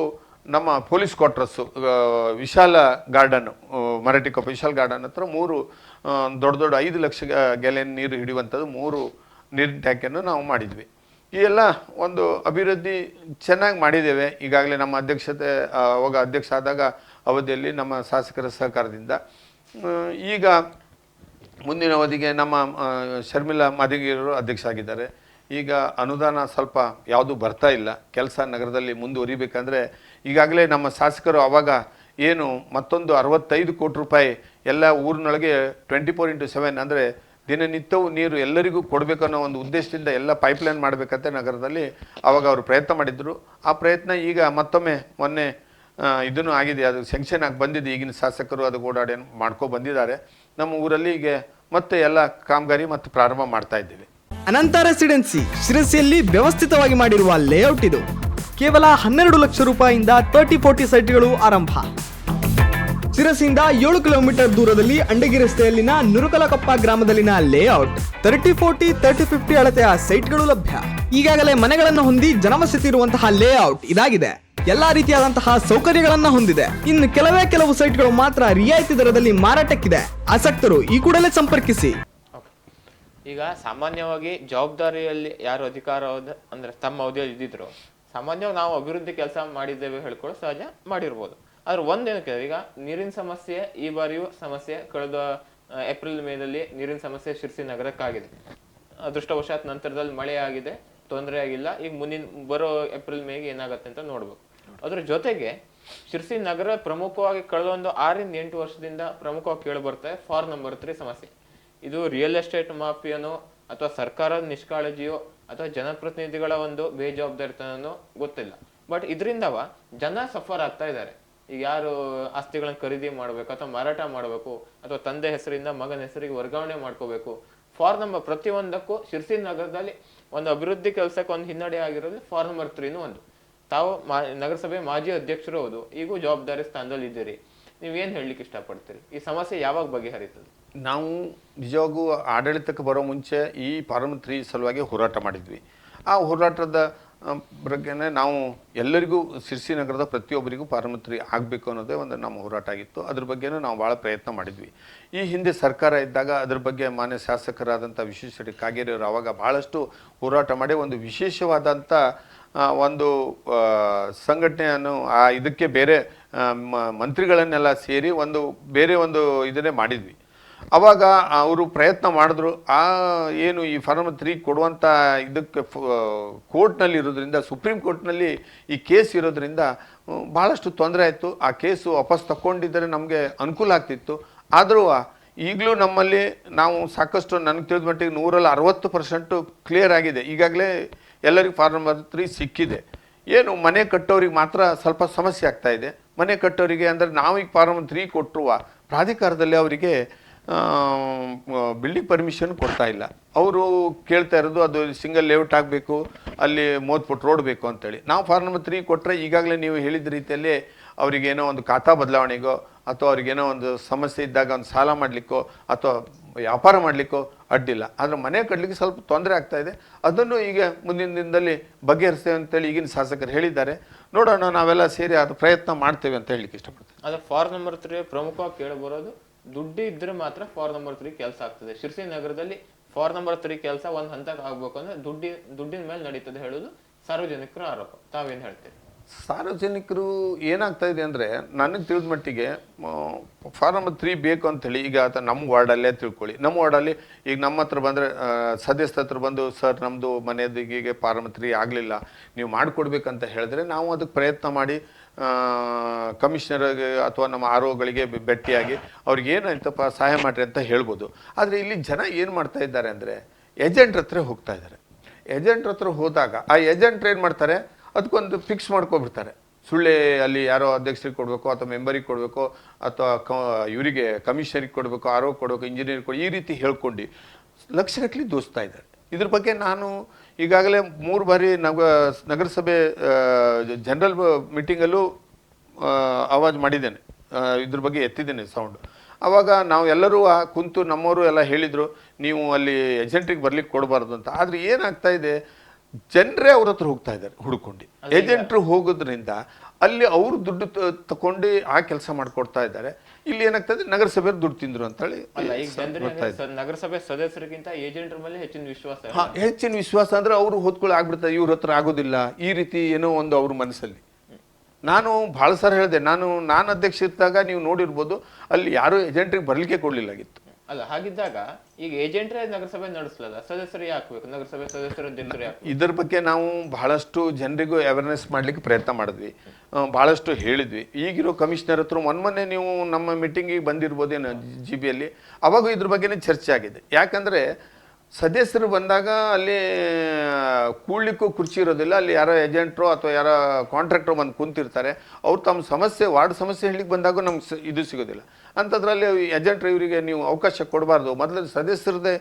ನಮ್ಮ police quarters Vishal garden Marathi ಕಪ್ಪ ವಿಶಾಲ್ ಗಾರ್ಡನ್ ಹತ್ರ ಮೂರು ದೊಡ್ಡ ದೊಡ್ಡ ಐದು ಲಕ್ಷ ಗ್ಯಾಲೆನ್ ನೀರು ಹಿಡಿಯುವಂಥದ್ದು ಮೂರು ನೀರಿನ ಟ್ಯಾಂಕನ್ನು ನಾವು ಮಾಡಿದ್ವಿ. ಈ ಎಲ್ಲ ಒಂದು ಅಭಿವೃದ್ಧಿ ಚೆನ್ನಾಗಿ ಮಾಡಿದ್ದೇವೆ. ಈಗಾಗಲೇ ನಮ್ಮ ಅಧ್ಯಕ್ಷತೆ ಅವಾಗ ಅಧ್ಯಕ್ಷ ಆದಾಗ ಅವಧಿಯಲ್ಲಿ ನಮ್ಮ ಶಾಸಕರ ಸಹಕಾರದಿಂದ. ಈಗ ಮುಂದಿನ ಅವಧಿಗೆ ನಮ್ಮ ಶರ್ಮಿಲಾ ಮಾದಿಗಿರವರು ಅಧ್ಯಕ್ಷ ಆಗಿದ್ದಾರೆ. ಈಗ ಅನುದಾನ ಸ್ವಲ್ಪ ಯಾವುದು ಬರ್ತಾ ಇಲ್ಲ. ಕೆಲಸ ನಗರದಲ್ಲಿ ಮುಂದುವರಿಬೇಕಂದ್ರೆ ಈಗಾಗಲೇ ನಮ್ಮ ಶಾಸಕರು ಅವಾಗ ಏನು ಮತ್ತೊಂದು ಅರವತ್ತೈದು ಕೋಟಿ ರೂಪಾಯಿ ಎಲ್ಲ ಊರಿನೊಳಗೆ ಟ್ವೆಂಟಿ ಫೋರ್ ಇಂಟು ಸೆವೆನ್ ಅಂದರೆ ದಿನನಿತ್ಯವೂ ನೀರು ಎಲ್ಲರಿಗೂ ಕೊಡಬೇಕನ್ನೋ ಒಂದು ಉದ್ದೇಶದಿಂದ ಎಲ್ಲ ಪೈಪ್ಲೈನ್ ಮಾಡಬೇಕಂತ ನಗರದಲ್ಲಿ ಅವಾಗ ಅವರು ಪ್ರಯತ್ನ ಮಾಡಿದ್ರು. ಆ ಪ್ರಯತ್ನ ಈಗ ಮತ್ತೊಮ್ಮೆ ಮೊನ್ನೆ ಇದನ್ನು ಆಗಿದೆ. ಅದು ಸೆಂಕ್ಷನ್ ಆಗಿ ಬಂದಿದೆ. ಈಗಿನ ಶಾಸಕರು ಅದು ಓಡಾಡಿ ಮಾಡ್ಕೊ ಬಂದಿದ್ದಾರೆ. ನಮ್ಮ ಊರಲ್ಲಿ ಈಗ ಮತ್ತೆ ಎಲ್ಲ ಕಾಮಗಾರಿ ಮತ್ತು ಪ್ರಾರಂಭ ಮಾಡ್ತಾ ಇದ್ದೀವಿ.
ಅನಂತ ರೆಸಿಡೆನ್ಸಿ ಶಿರಸಿಯಲ್ಲಿ ವ್ಯವಸ್ಥಿತವಾಗಿ ಮಾಡಿರುವ ಲೇಔಟ್ ಇದು. ಕೇವಲ ಹನ್ನೆರಡು ಲಕ್ಷ ರೂಪಾಯಿಯಿಂದ ತರ್ಟಿ ಫೋರ್ಟಿ ಸೈಟ್ಗಳು ಆರಂಭ. ಶಿರಸಿಯಿಂದ ಏಳು ಕಿಲೋಮೀಟರ್ ದೂರದಲ್ಲಿ ಅಂಡಗಿ ರಸ್ತೆಯಲ್ಲಿನ ನುರುಕಲಕೊಪ್ಪ ಗ್ರಾಮದಲ್ಲಿನ layout thirty forty thirty fifty ಅಳತೆಯ ಸೈಟ್ಗಳು ಲಭ್ಯ. ಈಗಾಗಲೇ ಮನೆಗಳನ್ನು ಹೊಂದಿ ಜನವಸತಿ ಇರುವಂತಹ ಲೇಔಟ್ ಇದಾಗಿದೆ. ಎಲ್ಲಾ ರೀತಿಯಾದಂತಹ ಸೌಕರ್ಯಗಳನ್ನ ಹೊಂದಿದೆ. ಇನ್ನು ಕೆಲವೇ ಕೆಲವು ಸೈಟ್ಗಳು ಮಾತ್ರ ರಿಯಾಯಿತಿ ದರದಲ್ಲಿ ಮಾರಾಟಕ್ಕಿದೆ. ಆಸಕ್ತರು ಈ ಕೂಡಲೇ ಸಂಪರ್ಕಿಸಿ.
ಈಗ ಸಾಮಾನ್ಯವಾಗಿ ಜವಾಬ್ದಾರಿಯಲ್ಲಿ ಯಾರು ಅಧಿಕಾರ ಅಂದರೆ ತಮ್ಮ ಅವಧಿಯಲ್ಲಿ ಇದ್ದಿದ್ರು, ಸಾಮಾನ್ಯವಾಗಿ ನಾವು ಅಭಿವೃದ್ಧಿ ಕೆಲಸ ಮಾಡಿದ್ದೇವೆ ಹೇಳ್ಕೊಳ್ಳೋ ಸಹಜ ಮಾಡಿರ್ಬೋದು. ಆದ್ರೆ ಒಂದೇನಕ್ಕೆ ಈಗ ನೀರಿನ ಸಮಸ್ಯೆ ಈ ಬಾರಿಯೂ ಸಮಸ್ಯೆ, ಕಳೆದ ಏಪ್ರಿಲ್ ಏಪ್ರಿಲ್ ಮೇದಲ್ಲಿ ನೀರಿನ ಸಮಸ್ಯೆ ಶಿರ್ಸಿ ನಗರಕ್ಕಾಗಿದೆ. ಅದೃಷ್ಟವಶಾತ್ ನಂತರದಲ್ಲಿ ಮಳೆ ಆಗಿದೆ, ತೊಂದರೆ ಆಗಿಲ್ಲ, ಈಗ ಮುಂದಿನ, ಬರೋ ಏಪ್ರಿಲ್ ಮೇಗೆ ಏನಾಗತ್ತೆ ಅಂತ ನೋಡ್ಬೇಕು. ಅದ್ರ ಜೊತೆಗೆ ಶಿರ್ಸಿ ನಗರ ಪ್ರಮುಖವಾಗಿ ಕಳೆದ ಒಂದು ಆರಿಂದ ಎಂಟು ವರ್ಷದಿಂದ ಪ್ರಮುಖವಾಗಿ ಕೇಳಿ ಬರ್ತಾ ಫಾರ್ ನಂಬರ್ ತ್ರೀ ಸಮಸ್ಯೆ. ಇದು ರಿಯಲ್ ಎಸ್ಟೇಟ್ ಮಾಫಿಯನೋ ಅಥವಾ ಸರ್ಕಾರದ ನಿಷ್ಕಾಳಜಿಯೋ ಅಥವಾ ಜನಪ್ರತಿನಿಧಿಗಳ ಒಂದು ಬೇಜವಾಬ್ದಾರಿತನೋ ಗೊತ್ತಿಲ್ಲ. ಬಟ್ ಇದರಿಂದವ ಜನ ಸಫರ್ ಆಗ್ತಾ ಇದ್ದಾರೆ. ಈಗ ಯಾರು ಆಸ್ತಿಗಳನ್ನ ಖರೀದಿ ಮಾಡಬೇಕು ಅಥವಾ ಮಾರಾಟ ಮಾಡಬೇಕು ಅಥವಾ ತಂದೆ ಹೆಸರಿಂದ ಮಗನ ಹೆಸರಿಗೆ ವರ್ಗಾವಣೆ ಮಾಡ್ಕೋಬೇಕು. ಫಾರ್ ನಂಬರ್ ಪ್ರತಿಯೊಂದಕ್ಕೂ ಶಿರ್ಸಿ ನಗರದಲ್ಲಿ ಒಂದು ಅಭಿವೃದ್ಧಿ ಕೆಲಸಕ್ಕೆ ಒಂದು ಹಿನ್ನಡೆ ಆಗಿರೋದು ಫಾರ್ ನಂಬರ್ ತ್ರೀನು ಒಂದು. ತಾವು ಮಾ ನಗರಸಭೆ ಮಾಜಿ ಅಧ್ಯಕ್ಷರು ಹೌದು. ಈಗೂ ಜವಾಬ್ದಾರಿ ಸ್ಥಾನದಲ್ಲಿ ಇದ್ದೀರಿ ನೀವೇನು ಹೇಳಲಿಕ್ಕೆ ಇಷ್ಟಪಡ್ತೀರಿ? ಈ ಸಮಸ್ಯೆ ಯಾವಾಗ ಬಗೆಹರಿತದೆ?
ನಾವು ನಿಜವಾಗೂ ಆಡಳಿತಕ್ಕೆ ಬರೋ ಮುಂಚೆ ಈ ಪಾರಮತ್ರಿ ಸಲುವಾಗಿ ಹೋರಾಟ ಮಾಡಿದ್ವಿ. ಆ ಹೋರಾಟದ ಬಗ್ಗೆನೇ ನಾವು ಎಲ್ಲರಿಗೂ ಸಿರ್ಸಿ ನಗರದ ಪ್ರತಿಯೊಬ್ಬರಿಗೂ ಪಾರಮತ್ರಿ ಆಗಬೇಕು ಅನ್ನೋದೇ ಒಂದು ನಮ್ಮ ಹೋರಾಟ ಆಗಿತ್ತು. ಅದ್ರ ಬಗ್ಗೆನೂ ನಾವು ಭಾಳ ಪ್ರಯತ್ನ ಮಾಡಿದ್ವಿ. ಈ ಹಿಂದೆ ಸರ್ಕಾರ ಇದ್ದಾಗ ಅದ್ರ ಬಗ್ಗೆ ಮಾನ್ಯ ಶಾಸಕರಾದಂಥ ವಿಶ್ವೇಶ್ವರ ಕಾಗೇರಿ ಅವರು ಅವಾಗ ಭಾಳಷ್ಟು ಹೋರಾಟ ಮಾಡಿ ಒಂದು ವಿಶೇಷವಾದಂಥ ಒಂದು ಸಂಘಟನೆಯನ್ನು, ಆ, ಇದಕ್ಕೆ ಬೇರೆ ಮಂತ್ರಿಗಳನ್ನೆಲ್ಲ ಸೇರಿ ಒಂದು, ಬೇರೆ ಒಂದು ಇದನ್ನೇ ಮಾಡಿದ್ವಿ. ಅವಾಗ ಅವರು ಪ್ರಯತ್ನ ಮಾಡಿದ್ರು. ಆ, ಏನು ಈ ಫಾರ್ಮ್ ತ್ರೀ ಕೊಡುವಂಥ ಇದಕ್ಕೆ ಕೋರ್ಟ್ನಲ್ಲಿ ಇರೋದ್ರಿಂದ, ಸುಪ್ರೀಂ ಕೋರ್ಟ್ನಲ್ಲಿ ಈ ಕೇಸ್ ಇರೋದ್ರಿಂದ ಭಾಳಷ್ಟು ತೊಂದರೆ ಆಯಿತು. ಆ ಕೇಸು ವಾಪಸ್ ತಗೊಂಡಿದ್ದರೆ ನಮಗೆ ಅನುಕೂಲ ಆಗ್ತಿತ್ತು. ಆದರೂ ಈಗಲೂ ನಮ್ಮಲ್ಲಿ ನಾವು ಸಾಕಷ್ಟು ನನಗೆ ತಿಳಿದ ಮಟ್ಟಿಗೆ ನೂರಲ್ಲಿ ಅರವತ್ತು ಪರ್ಸೆಂಟು ಕ್ಲಿಯರ್ ಆಗಿದೆ. ಈಗಾಗಲೇ ಎಲ್ಲರಿಗೂ ಫಾರ್ಮ್ ತ್ರೀ ಸಿಕ್ಕಿದೆ. ಏನು, ಮನೆ ಕಟ್ಟೋರಿಗೆ ಮಾತ್ರ ಸ್ವಲ್ಪ ಸಮಸ್ಯೆ ಆಗ್ತಾ ಇದೆ. ಮನೆ ಕಟ್ಟೋರಿಗೆ ಅಂದರೆ ನಾವೀಗ ಫಾರ್ಮ್ ತ್ರೀ ಕೊಟ್ಟರುವ ಪ್ರಾಧಿಕಾರದಲ್ಲಿ ಅವರಿಗೆ ಬಿಲ್ಡಿಂಗ್ ಪರ್ಮಿಷನ್ ಕೊಡ್ತಾ ಇಲ್ಲ. ಅವರು ಕೇಳ್ತಾ ಇರೋದು ಅದು ಸಿಂಗಲ್ ಲೇಔಟ್ ಆಗಬೇಕು, ಅಲ್ಲಿ ಮೂವತ್ತು ಫುಟ್ ರೋಡ್ ಬೇಕು ಅಂತೇಳಿ. ನಾವು ಫಾರ್ ನಂಬರ್ ತ್ರೀ ಕೊಟ್ಟರೆ ಈಗಾಗಲೇ ನೀವು ಹೇಳಿದ ರೀತಿಯಲ್ಲಿ ಅವರಿಗೇನೋ ಒಂದು ಖಾತಾ ಬದಲಾವಣೆಗೋ, ಅಥವಾ ಅವ್ರಿಗೇನೋ ಒಂದು ಸಮಸ್ಯೆ ಇದ್ದಾಗ ಒಂದು ಸಾಲ ಮಾಡಲಿಕ್ಕೋ, ಅಥವಾ ವ್ಯಾಪಾರ ಮಾಡಲಿಕ್ಕೋ ಅಡ್ಡಿಲ್ಲ. ಆದರೆ ಮನೆ ಕಟ್ಟಲಿಕ್ಕೆ ಸ್ವಲ್ಪ ತೊಂದರೆ ಆಗ್ತಾ ಇದೆ. ಅದನ್ನು ಈಗ ಮುಂದಿನ ದಿನದಲ್ಲಿ ಬಗೆಹರಿಸ್ತೇವೆ ಅಂತೇಳಿ ಈಗಿನ ಶಾಸಕರು ಹೇಳಿದ್ದಾರೆ. ನೋಡೋಣ, ನಾವೆಲ್ಲ ಸೇರಿ ಅದು ಪ್ರಯತ್ನ ಮಾಡ್ತೇವೆ ಅಂತ ಹೇಳಲಿಕ್ಕೆ ಇಷ್ಟಪಡ್ತೇವೆ
ಅದೇ ಫಾರ್ ನಂಬರ್ ತ್ರೀ ಪ್ರಮುಖವಾಗಿ ಕೇಳಬರೋದು ದುಡ್ಡು ಇದ್ರೆ ಮಾತ್ರ ಫಾರ್ ನಂಬರ್ ತ್ರೀ ಕೆಲಸ ಆಗ್ತದೆ. ಶಿರ್ಸಿ ನಗರದಲ್ಲಿ ಫಾರ್ ನಂಬರ್ ತ್ರೀ ಕೆಲಸ ಒಂದು ಹಂತಕ್ಕೆ ಆಗ್ಬೇಕು ಅಂದ್ರೆ ದುಡ್ಡಿ, ದುಡ್ಡಿನ ಮೇಲೆ ನಡೀತದೆ ಹೇಳೋದು ಸಾರ್ವಜನಿಕರ ಆರೋಪ. ತಾವೇನು ಹೇಳ್ತೀರಿ?
ಸಾರ್ವಜನಿಕರು ಏನಾಗ್ತಾ ಇದೆ ಅಂದರೆ ನನಗೆ ತಿಳಿದ ಮಟ್ಟಿಗೆ ಫಾರ್ ನಂಬರ್ ತ್ರೀ ಬೇಕು ಅಂತೇಳಿ ಈಗ ಆತ ನಮ್ಮ ವಾರ್ಡಲ್ಲೇ ತಿಳ್ಕೊಳ್ಳಿ. ನಮ್ಮ ವಾರ್ಡಲ್ಲಿ ಈಗ ನಮ್ಮ ಹತ್ರ ಬಂದರೆ ಸದಸ್ಯ ಹತ್ರ ಬಂದು, ಸರ್ ನಮ್ಮದು ಮನೆಯದಿಗೆ ಫಾರ್ ನಂಬರ್ ತ್ರೀ ಆಗಲಿಲ್ಲ, ನೀವು ಮಾಡಿಕೊಡ್ಬೇಕಂತ ಹೇಳಿದ್ರೆ ನಾವು ಅದಕ್ಕೆ ಪ್ರಯತ್ನ ಮಾಡಿ ಕಮಿಷನರ್ಗೆ ಅಥವಾ ನಮ್ಮ ಆರ್ ಒಗಳಿಗೆ ಭೇಟಿಯಾಗಿ ಅವ್ರಿಗೆ ಏನಾಯ್ತಪ್ಪ ಸಹಾಯ ಮಾಡಿರಿ ಅಂತ ಹೇಳ್ಬೋದು. ಆದರೆ ಇಲ್ಲಿ ಜನ ಏನು ಮಾಡ್ತಾ ಇದ್ದಾರೆ ಅಂದರೆ ಏಜೆಂಟ್ರ ಹತ್ರ ಹೋಗ್ತಾ ಇದ್ದಾರೆ. ಏಜೆಂಟ್ರ ಹತ್ರ ಹೋದಾಗ ಆ ಏಜೆಂಟ್ರು ಏನು ಮಾಡ್ತಾರೆ? ಅದಕ್ಕೊಂದು ಫಿಕ್ಸ್ ಮಾಡ್ಕೊಬಿಡ್ತಾರೆ. ಸುಳ್ಳೆ ಅಲ್ಲಿ ಯಾರೋ ಅಧ್ಯಕ್ಷರಿಗೆ ಕೊಡಬೇಕು ಅಥವಾ ಮೆಂಬರಿಗೆ ಕೊಡಬೇಕು ಅಥವಾ ಕ, ಇವರಿಗೆ ಕಮಿಷನರಿಗೆ ಕೊಡಬೇಕು ಆರೋ ಕೊಡಬೇಕು ಇಂಜಿನಿಯರ್ ಕೊಡಬೇಕು, ಈ ರೀತಿ ಹೇಳ್ಕೊಂಡು ಲಕ್ಷಗಟ್ಟಲೆ ದೋಸ್ತಾ ಇದ್ದಾರೆ. ಇದ್ರ ಬಗ್ಗೆ ನಾನು ಈಗಾಗಲೇ ಮೂರು ಬಾರಿ ನಗ ನಗರಸಭೆ ಜನರಲ್ ಮೀಟಿಂಗಲ್ಲೂ ಆವಾಜ್ ಮಾಡಿದ್ದೇನೆ. ಇದ್ರ ಬಗ್ಗೆ ಎತ್ತಿದ್ದೇನೆ ಸೌಂಡ್ ಆವಾಗ ನಾವು ಎಲ್ಲರೂ ಆ ಕುಂತು ನಮ್ಮವರು ಎಲ್ಲ ಹೇಳಿದರು ನೀವು ಅಲ್ಲಿ ಏಜೆಂಟ್ರಿಗೆ ಬರ್ಲಿಕ್ಕೆ ಕೊಡಬಾರ್ದು ಅಂತ. ಆದರೆ ಏನಾಗ್ತಾ ಇದೆ ಜನರೇ ಅವ್ರ ಹತ್ರ ಹೋಗ್ತಾ ಇದ್ದಾರೆ ಹುಡ್ಕೊಂಡು. ಏಜೆಂಟ್ರು ಹೋಗೋದ್ರಿಂದ ಅಲ್ಲಿ ಅವರು ದುಡ್ಡು ತಗೊಂಡು ತಕೊಂಡು ಆ ಕೆಲಸ ಮಾಡ್ಕೊಡ್ತಾ ಇದ್ದಾರೆ. ಇಲ್ಲಿ ಏನಾಗ್ತದೆ ನಗರಸಭೆ ದುಡ್ಡು ತಿಂದ್ರು ಅಂತೇಳಿ
ಜನರಿಗೆ
ಇದೆ.
ನಗರಸಭೆ ಸದಸ್ಯರಿಗಿಂತ ಏಜೆಂಟರ ಮೇಲೆ ಹೆಚ್ಚಿನ ವಿಶ್ವಾಸ
ಹಾ, ಹೆಚ್ಚಿನ ವಿಶ್ವಾಸ ಅಂದ್ರೆ ಅವರು ಹೊತ್ಕೊಳ್ಳಿ ಆಗ್ಬಿಡ್ತಾರೆ ಇವ್ರ ಹತ್ರ ಆಗೋದಿಲ್ಲ ಈ ರೀತಿ ಏನೋ ಒಂದು ಅವ್ರ ಮನಸ್ಸಲ್ಲಿ. ನಾನು ಭಾಳ ಸಲ ಹೇಳಿದೆ ನಾನು ನಾನು ಅಧ್ಯಕ್ಷ ಇದ್ದಾಗ ನೀವು ನೋಡಿರ್ಬೋದು ಅಲ್ಲಿ ಯಾರು ಏಜೆಂಟ್ರಿಗೆ ಬರ್ಲಿಕ್ಕೆ ಕೊಡ್ಲಿಲ್ಲಾಗಿತ್ತು
ಅಲ್ಲ, ಹಾಗಿದ್ದಾಗ ಈಗ ಏಜೆಂಟ್ರೇ ನಗರಸಭೆ ನಡೆಸಲಲ್ಲ? ಸದಸ್ಯರು ಹಾಕ್ಬೇಕು ಬೇಕು? ನಗರಸಭೆ ಸದಸ್ಯರು ಯಾಕೆ
ಇದ್ರ ಬಗ್ಗೆ ನಾವು ಬಹಳಷ್ಟು ಜನರಿಗೂ ಅವೇರ್ನೆಸ್ ಮಾಡ್ಲಿಕ್ಕೆ ಪ್ರಯತ್ನ ಮಾಡಿದ್ವಿ. ಬಹಳಷ್ಟು ಹೇಳಿದ್ವಿ. ಈಗಿರೋ ಕಮಿಷನರ್ ಹತ್ರ ಮೊನ್ನೆ ನೀವು ನಮ್ಮ ಮೀಟಿಂಗಿಗೆ ಬಂದಿರ್ಬೋದೇನೋ ಜಿ ಬಿಯಲ್ಲಿ ಅವಾಗ ಇದ್ರ ಬಗ್ಗೆನೇ ಚರ್ಚೆ ಆಗಿದೆ. ಯಾಕಂದ್ರೆ ಸದಸ್ಯರು ಬಂದಾಗ ಅಲ್ಲಿ ಕೂಡ್ಲಿಕ್ಕೂ ಕುರ್ಚಿ ಇರೋದಿಲ್ಲ. ಅಲ್ಲಿ ಯಾರೋ ಏಜೆಂಟ್ರು ಅಥವಾ ಯಾರೋ ಕಾಂಟ್ರಾಕ್ಟ್ರು ಬಂದು ಕುಂತಿರ್ತಾರೆ. ಅವ್ರು ತಮ್ಮ ಸಮಸ್ಯೆ, ವಾರ್ಡ್ ಸಮಸ್ಯೆ ಹೇಳಿಕ್ಕೆ ಬಂದಾಗ ನಮ್ಗೆ ಇದು ಸಿಗೋದಿಲ್ಲ. ಅಂಥದ್ರಲ್ಲಿ ಏಜೆಂಟ್ರು ಇವರಿಗೆ ನೀವು ಅವಕಾಶ ಕೊಡಬಾರ್ದು. ಮೊದಲು ಸದಸ್ಯರದೇ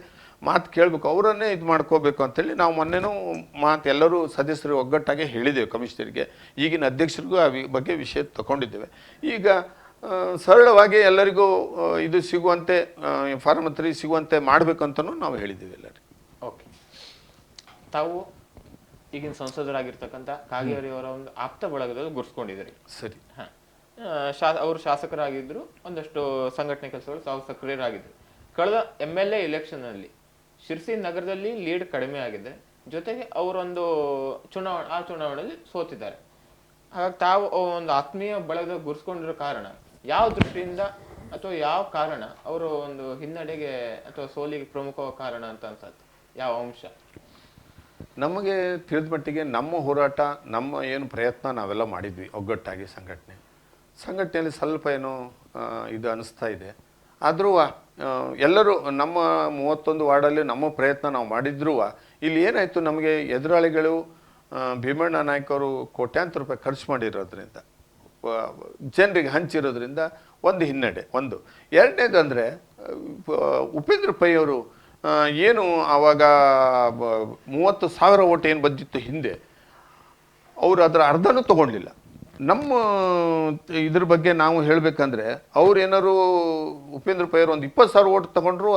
ಮಾತು ಕೇಳಬೇಕು. ಅವರನ್ನೇ ಇದು ಮಾಡ್ಕೋಬೇಕು ಅಂತೇಳಿ ನಾವು ಮೊನ್ನೆನೂ ಮಾತು ಎಲ್ಲರೂ ಸದಸ್ಯರು ಒಗ್ಗಟ್ಟಾಗಿ ಹೇಳಿದ್ದೇವೆ ಕಮಿಷನರಿಗೆ. ಈಗಿನ ಅಧ್ಯಕ್ಷರಿಗೂ ಆ ಬಗ್ಗೆ ವಿಷಯ ತಗೊಂಡಿದ್ದೇವೆ. ಈಗ ಸರಳವಾಗಿ ಎಲ್ಲರಿಗೂ ಇದು ಸಿಗುವಂತೆ ಫಾರ್ಮ್ ತ್ರೀ ಸಿಗುವಂತೆ ಮಾಡಬೇಕಂತನೂ ನಾವು ಹೇಳಿದ್ದೀವಿ ಎಲ್ಲರಿಗೂ.
ಓಕೆ. ತಾವು ಈಗಿನ ಸಂಸದರಾಗಿರ್ತಕ್ಕಂಥ ಕಾಗೇರಿಯವರ ಒಂದು ಆಪ್ತ ಬಳಗದಲ್ಲಿ ಗುರ್ಸ್ಕೊಂಡಿದ್ದೀರಿ.
ಸರಿ.
ಹ. ಶಾ, ಅವರು ಶಾಸಕರಾಗಿದ್ದರು ಒಂದಷ್ಟು ಸಂಘಟನೆ ಕೆಲಸಗಳು ತಾವು ಸಕ್ರಿಯರಾಗಿದ್ದರು ಕಳೆದ ಎಂ ಎಲ್ ಎ ಇಲೆಕ್ಷನ್ನಲ್ಲಿ ಶಿರ್ಸಿ ನಗರದಲ್ಲಿ ಲೀಡ್ ಕಡಿಮೆ ಆಗಿದೆ. ಜೊತೆಗೆ ಅವರೊಂದು ಚುನಾವಣೆ ಆ ಚುನಾವಣೆಯಲ್ಲಿ ಸೋತಿದ್ದಾರೆ. ಹಾಗಾಗಿ ತಾವು ಒಂದು ಆತ್ಮೀಯ ಬಳಗ ಗುರ್ಸ್ಕೊಂಡಿರೋ ಕಾರಣ, ಯಾವ ದೃಷ್ಟಿಯಿಂದ ಅಥವಾ ಯಾವ ಕಾರಣ ಅವರು ಒಂದು ಹಿನ್ನಡೆಗೆ ಅಥವಾ ಸೋಲಿಗೆ ಪ್ರಮುಖ ಕಾರಣ ಅಂತ ಅನ್ಸತ್ತೆ. ಯಾವ ಅಂಶ?
ನಮಗೆ ತಿಳಿದ ಮಟ್ಟಿಗೆ ನಮ್ಮ ಹೋರಾಟ, ನಮ್ಮ ಏನು ಪ್ರಯತ್ನ ನಾವೆಲ್ಲ ಮಾಡಿದ್ವಿ, ಒಗ್ಗಟ್ಟಾಗಿ ಸಂಘಟನೆ. ಸಂಘಟನೆಯಲ್ಲಿ ಸ್ವಲ್ಪ ಏನೋ ಇದು ಅನಿಸ್ತಾ ಇದೆ. ಆದರೂ ಎಲ್ಲರೂ ನಮ್ಮ ಮೂವತ್ತೊಂದು ವಾರ್ಡಲ್ಲಿ ನಮ್ಮ ಪ್ರಯತ್ನ ನಾವು ಮಾಡಿದ್ರೂ ಇಲ್ಲಿ ಏನಾಯಿತು, ನಮಗೆ ಎದುರಾಳಿಗಳು ಭೀಮಣ್ಣ ನಾಯ್ಕ ಅವರು ಕೋಟ್ಯಾಂತರ ರೂಪಾಯಿ ಖರ್ಚು ಮಾಡಿರೋದ್ರಿಂದ ಜನರಿಗೆ ಹಂಚಿರೋದ್ರಿಂದ ಒಂದು ಹಿನ್ನಡೆ, ಒಂದು. ಎರಡನೇದು ಅಂದರೆ ಉಪೇಂದ್ರ ಪೈ ಅವರು ಏನು ಆವಾಗ ಮೂವತ್ತು ಸಾವಿರ ಓಟ್ ಏನು ಬಂದಿತ್ತು ಹಿಂದೆ, ಅವರು ಅದರ ಅರ್ಧನೂ ತಗೊಳ್ಳಿಲ್ಲ ನಮ್ಮ ಇದ್ರ ಬಗ್ಗೆ ನಾವು ಹೇಳಬೇಕಂದ್ರೆ ಅವ್ರು ಏನಾರು ಉಪೇಂದ್ರ ಪೈರು ಒಂದು ಇಪ್ಪತ್ತು ಸಾವಿರ ಓಟ್ ತಗೊಂಡ್ರು,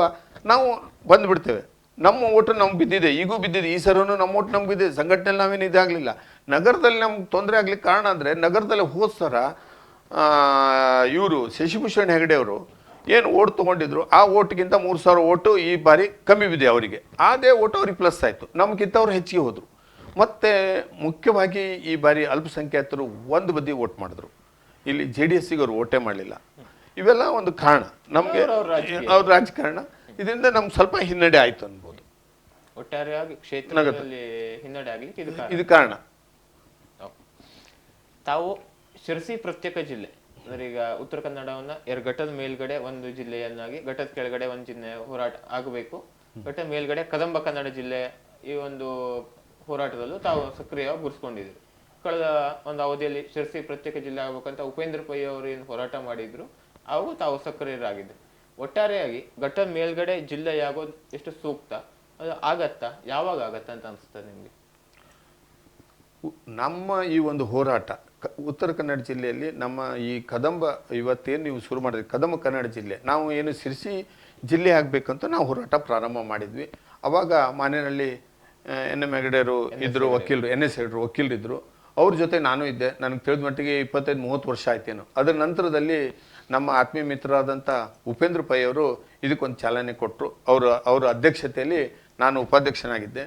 ನಾವು ಬಂದುಬಿಡ್ತೇವೆ. ನಮ್ಮ ಓಟು ನಮ್ಗೆ ಬಿದ್ದಿದೆ, ಈಗೂ ಬಿದ್ದಿದೆ, ಈ ಸರನು ನಮ್ಮ ಓಟ್ ನಮ್ಗೆ ಬಿದ್ದಿದೆ, ಸಂಘಟನೆಯಲ್ಲಿ ನಾವೇನು ಇದಾಗಲಿಲ್ಲ ನಗರದಲ್ಲಿ ನಮ್ಗೆ ತೊಂದರೆ ಆಗ್ಲಿಕ್ಕೆ ಕಾರಣ ಅಂದರೆ ನಗರದಲ್ಲಿ ಹೋದ ಸರ ಇವರು ಶಶಿಭೂಷಣ್ ಹೆಗಡೆ ಅವರು ಏನು ಓಟ್ ತೊಗೊಂಡಿದ್ರು, ಆ ಓಟ್ಗಿಂತ ಮೂರು ಸಾವಿರ ಓಟು ಈ ಬಾರಿ ಕಮ್ಮಿ ಬಿದೆ ಅವರಿಗೆ. ಅದೇ ಓಟು ಅವ್ರಿಗೆ ಪ್ಲಸ್ ಆಯಿತು. ನಮಗಿಂತ ಅವ್ರು ಹೆಚ್ಚಿಗೆ ಹೋದರು. ಮತ್ತು ಮುಖ್ಯವಾಗಿ ಈ ಬಾರಿ ಅಲ್ಪಸಂಖ್ಯಾತರು ಒಂದು ಬದಿ ಓಟ್ ಮಾಡಿದ್ರು. ಇಲ್ಲಿ ಜೆ ಡಿ ಎಸ್ಸಿಗೆ ಅವರು ಓಟೇ ಮಾಡಲಿಲ್ಲ. ಇವೆಲ್ಲ ಒಂದು ಕಾರಣ. ನಮಗೆ
ಅವ್ರ
ರಾಜಕಾರಣ. ಇದರಿಂದ ನಮ್ಗೆ ಸ್ವಲ್ಪ ಹಿನ್ನಡೆ ಆಯಿತು ಅನ್ಬೋದು.
ಒಟ್ಟಾರೆಯಾಗಿ ಕ್ಷೇತ್ರದಲ್ಲಿ ಹಿನ್ನಡೆ ಆಗಲಿಕ್ಕೆ ಇದು ಕಾರಣ.
ಇದು ಕಾರಣ.
ತಾವು ಶಿರಸಿ ಪ್ರತ್ಯೇಕ ಜಿಲ್ಲೆ ಅಂದ್ರೆ ಈಗ ಉತ್ತರ ಕನ್ನಡವನ್ನ ಎರಡು ಘಟ್ಟದ ಮೇಲ್ಗಡೆ ಒಂದು ಜಿಲ್ಲೆಯನ್ನಾಗಿ ಘಟ್ಟದ ಕೆಳಗಡೆ ಒಂದು ಜಿಲ್ಲೆ ಹೋರಾಟ ಆಗಬೇಕು. ಘಟ್ಟದ ಮೇಲ್ಗಡೆ ಕದಂಬ ಕನ್ನಡ ಜಿಲ್ಲೆ ಈ ಒಂದು ಹೋರಾಟದಲ್ಲೂ ತಾವು ಸಕ್ರಿಯವಾಗಿ ಗುರುಸ್ಕೊಂಡಿದ್ರು ಕಳೆದ ಒಂದು ಅವಧಿಯಲ್ಲಿ ಶಿರಸಿ ಪ್ರತ್ಯೇಕ ಜಿಲ್ಲೆ ಆಗ್ಬೇಕಂತ ಉಪೇಂದ್ರ ಪೈ ಅವರು ಏನು ಹೋರಾಟ ಮಾಡಿದ್ರು ಅವು ತಾವು ಸಕ್ರಿಯರಾಗಿದ್ದರು ಒಟ್ಟಾರೆಯಾಗಿ ಘಟ್ಟದ ಮೇಲ್ಗಡೆ ಜಿಲ್ಲೆ ಆಗೋದು ಎಷ್ಟು ಸೂಕ್ತ, ಅದು ಆಗತ್ತಾ, ಯಾವಾಗ ಆಗತ್ತಾ ಅಂತ ಅನಿಸ್ತದೆ ನಿಮಗೆ?
ನಮ್ಮ ಈ ಒಂದು ಹೋರಾಟ, ಕ- ಉತ್ತರ ಕನ್ನಡ ಜಿಲ್ಲೆಯಲ್ಲಿ ನಮ್ಮ ಈ ಕದಂಬ ಇವತ್ತೇನು ನೀವು ಶುರು ಮಾಡಿದ್ರಿ, ಕದಂಬ ಕನ್ನಡ ಜಿಲ್ಲೆ, ನಾವು ಏನು ಶಿರಸಿ ಜಿಲ್ಲೆ ಆಗಬೇಕಂತ ನಾವು ಹೋರಾಟ ಪ್ರಾರಂಭ ಮಾಡಿದ್ವಿ. ಅವಾಗ ಮಾನ್ಯನಹಳ್ಳಿ ಎನ್ ಎಂ ಹೆಗಡೆಯರು ಇದ್ದರು ವಕೀಲರು ಎನ್ ಎಸ್ ಹೆಗಡರು ವಕೀಲರಿದ್ದರು ಅವ್ರ ಜೊತೆ ನಾನು ಇದ್ದೆ. ನನಗೆ ತಿಳಿದ ಮಟ್ಟಿಗೆ ಇಪ್ಪತ್ತೈದು ಮೂವತ್ತು ವರ್ಷ ಆಯ್ತೇನು ಅದರ ನಂತರದಲ್ಲಿ ನಮ್ಮ ಆತ್ಮೀಯ ಮಿತ್ರರಾದಂಥ ಉಪೇಂದ್ರ ಪೈ ಅವರು ಇದಕ್ಕೊಂದು ಚಾಲನೆ ಕೊಟ್ಟರು ಅವರ ಅವರ ಅಧ್ಯಕ್ಷತೆಯಲ್ಲಿ ನಾನು ಉಪಾಧ್ಯಕ್ಷನಾಗಿದ್ದೆ.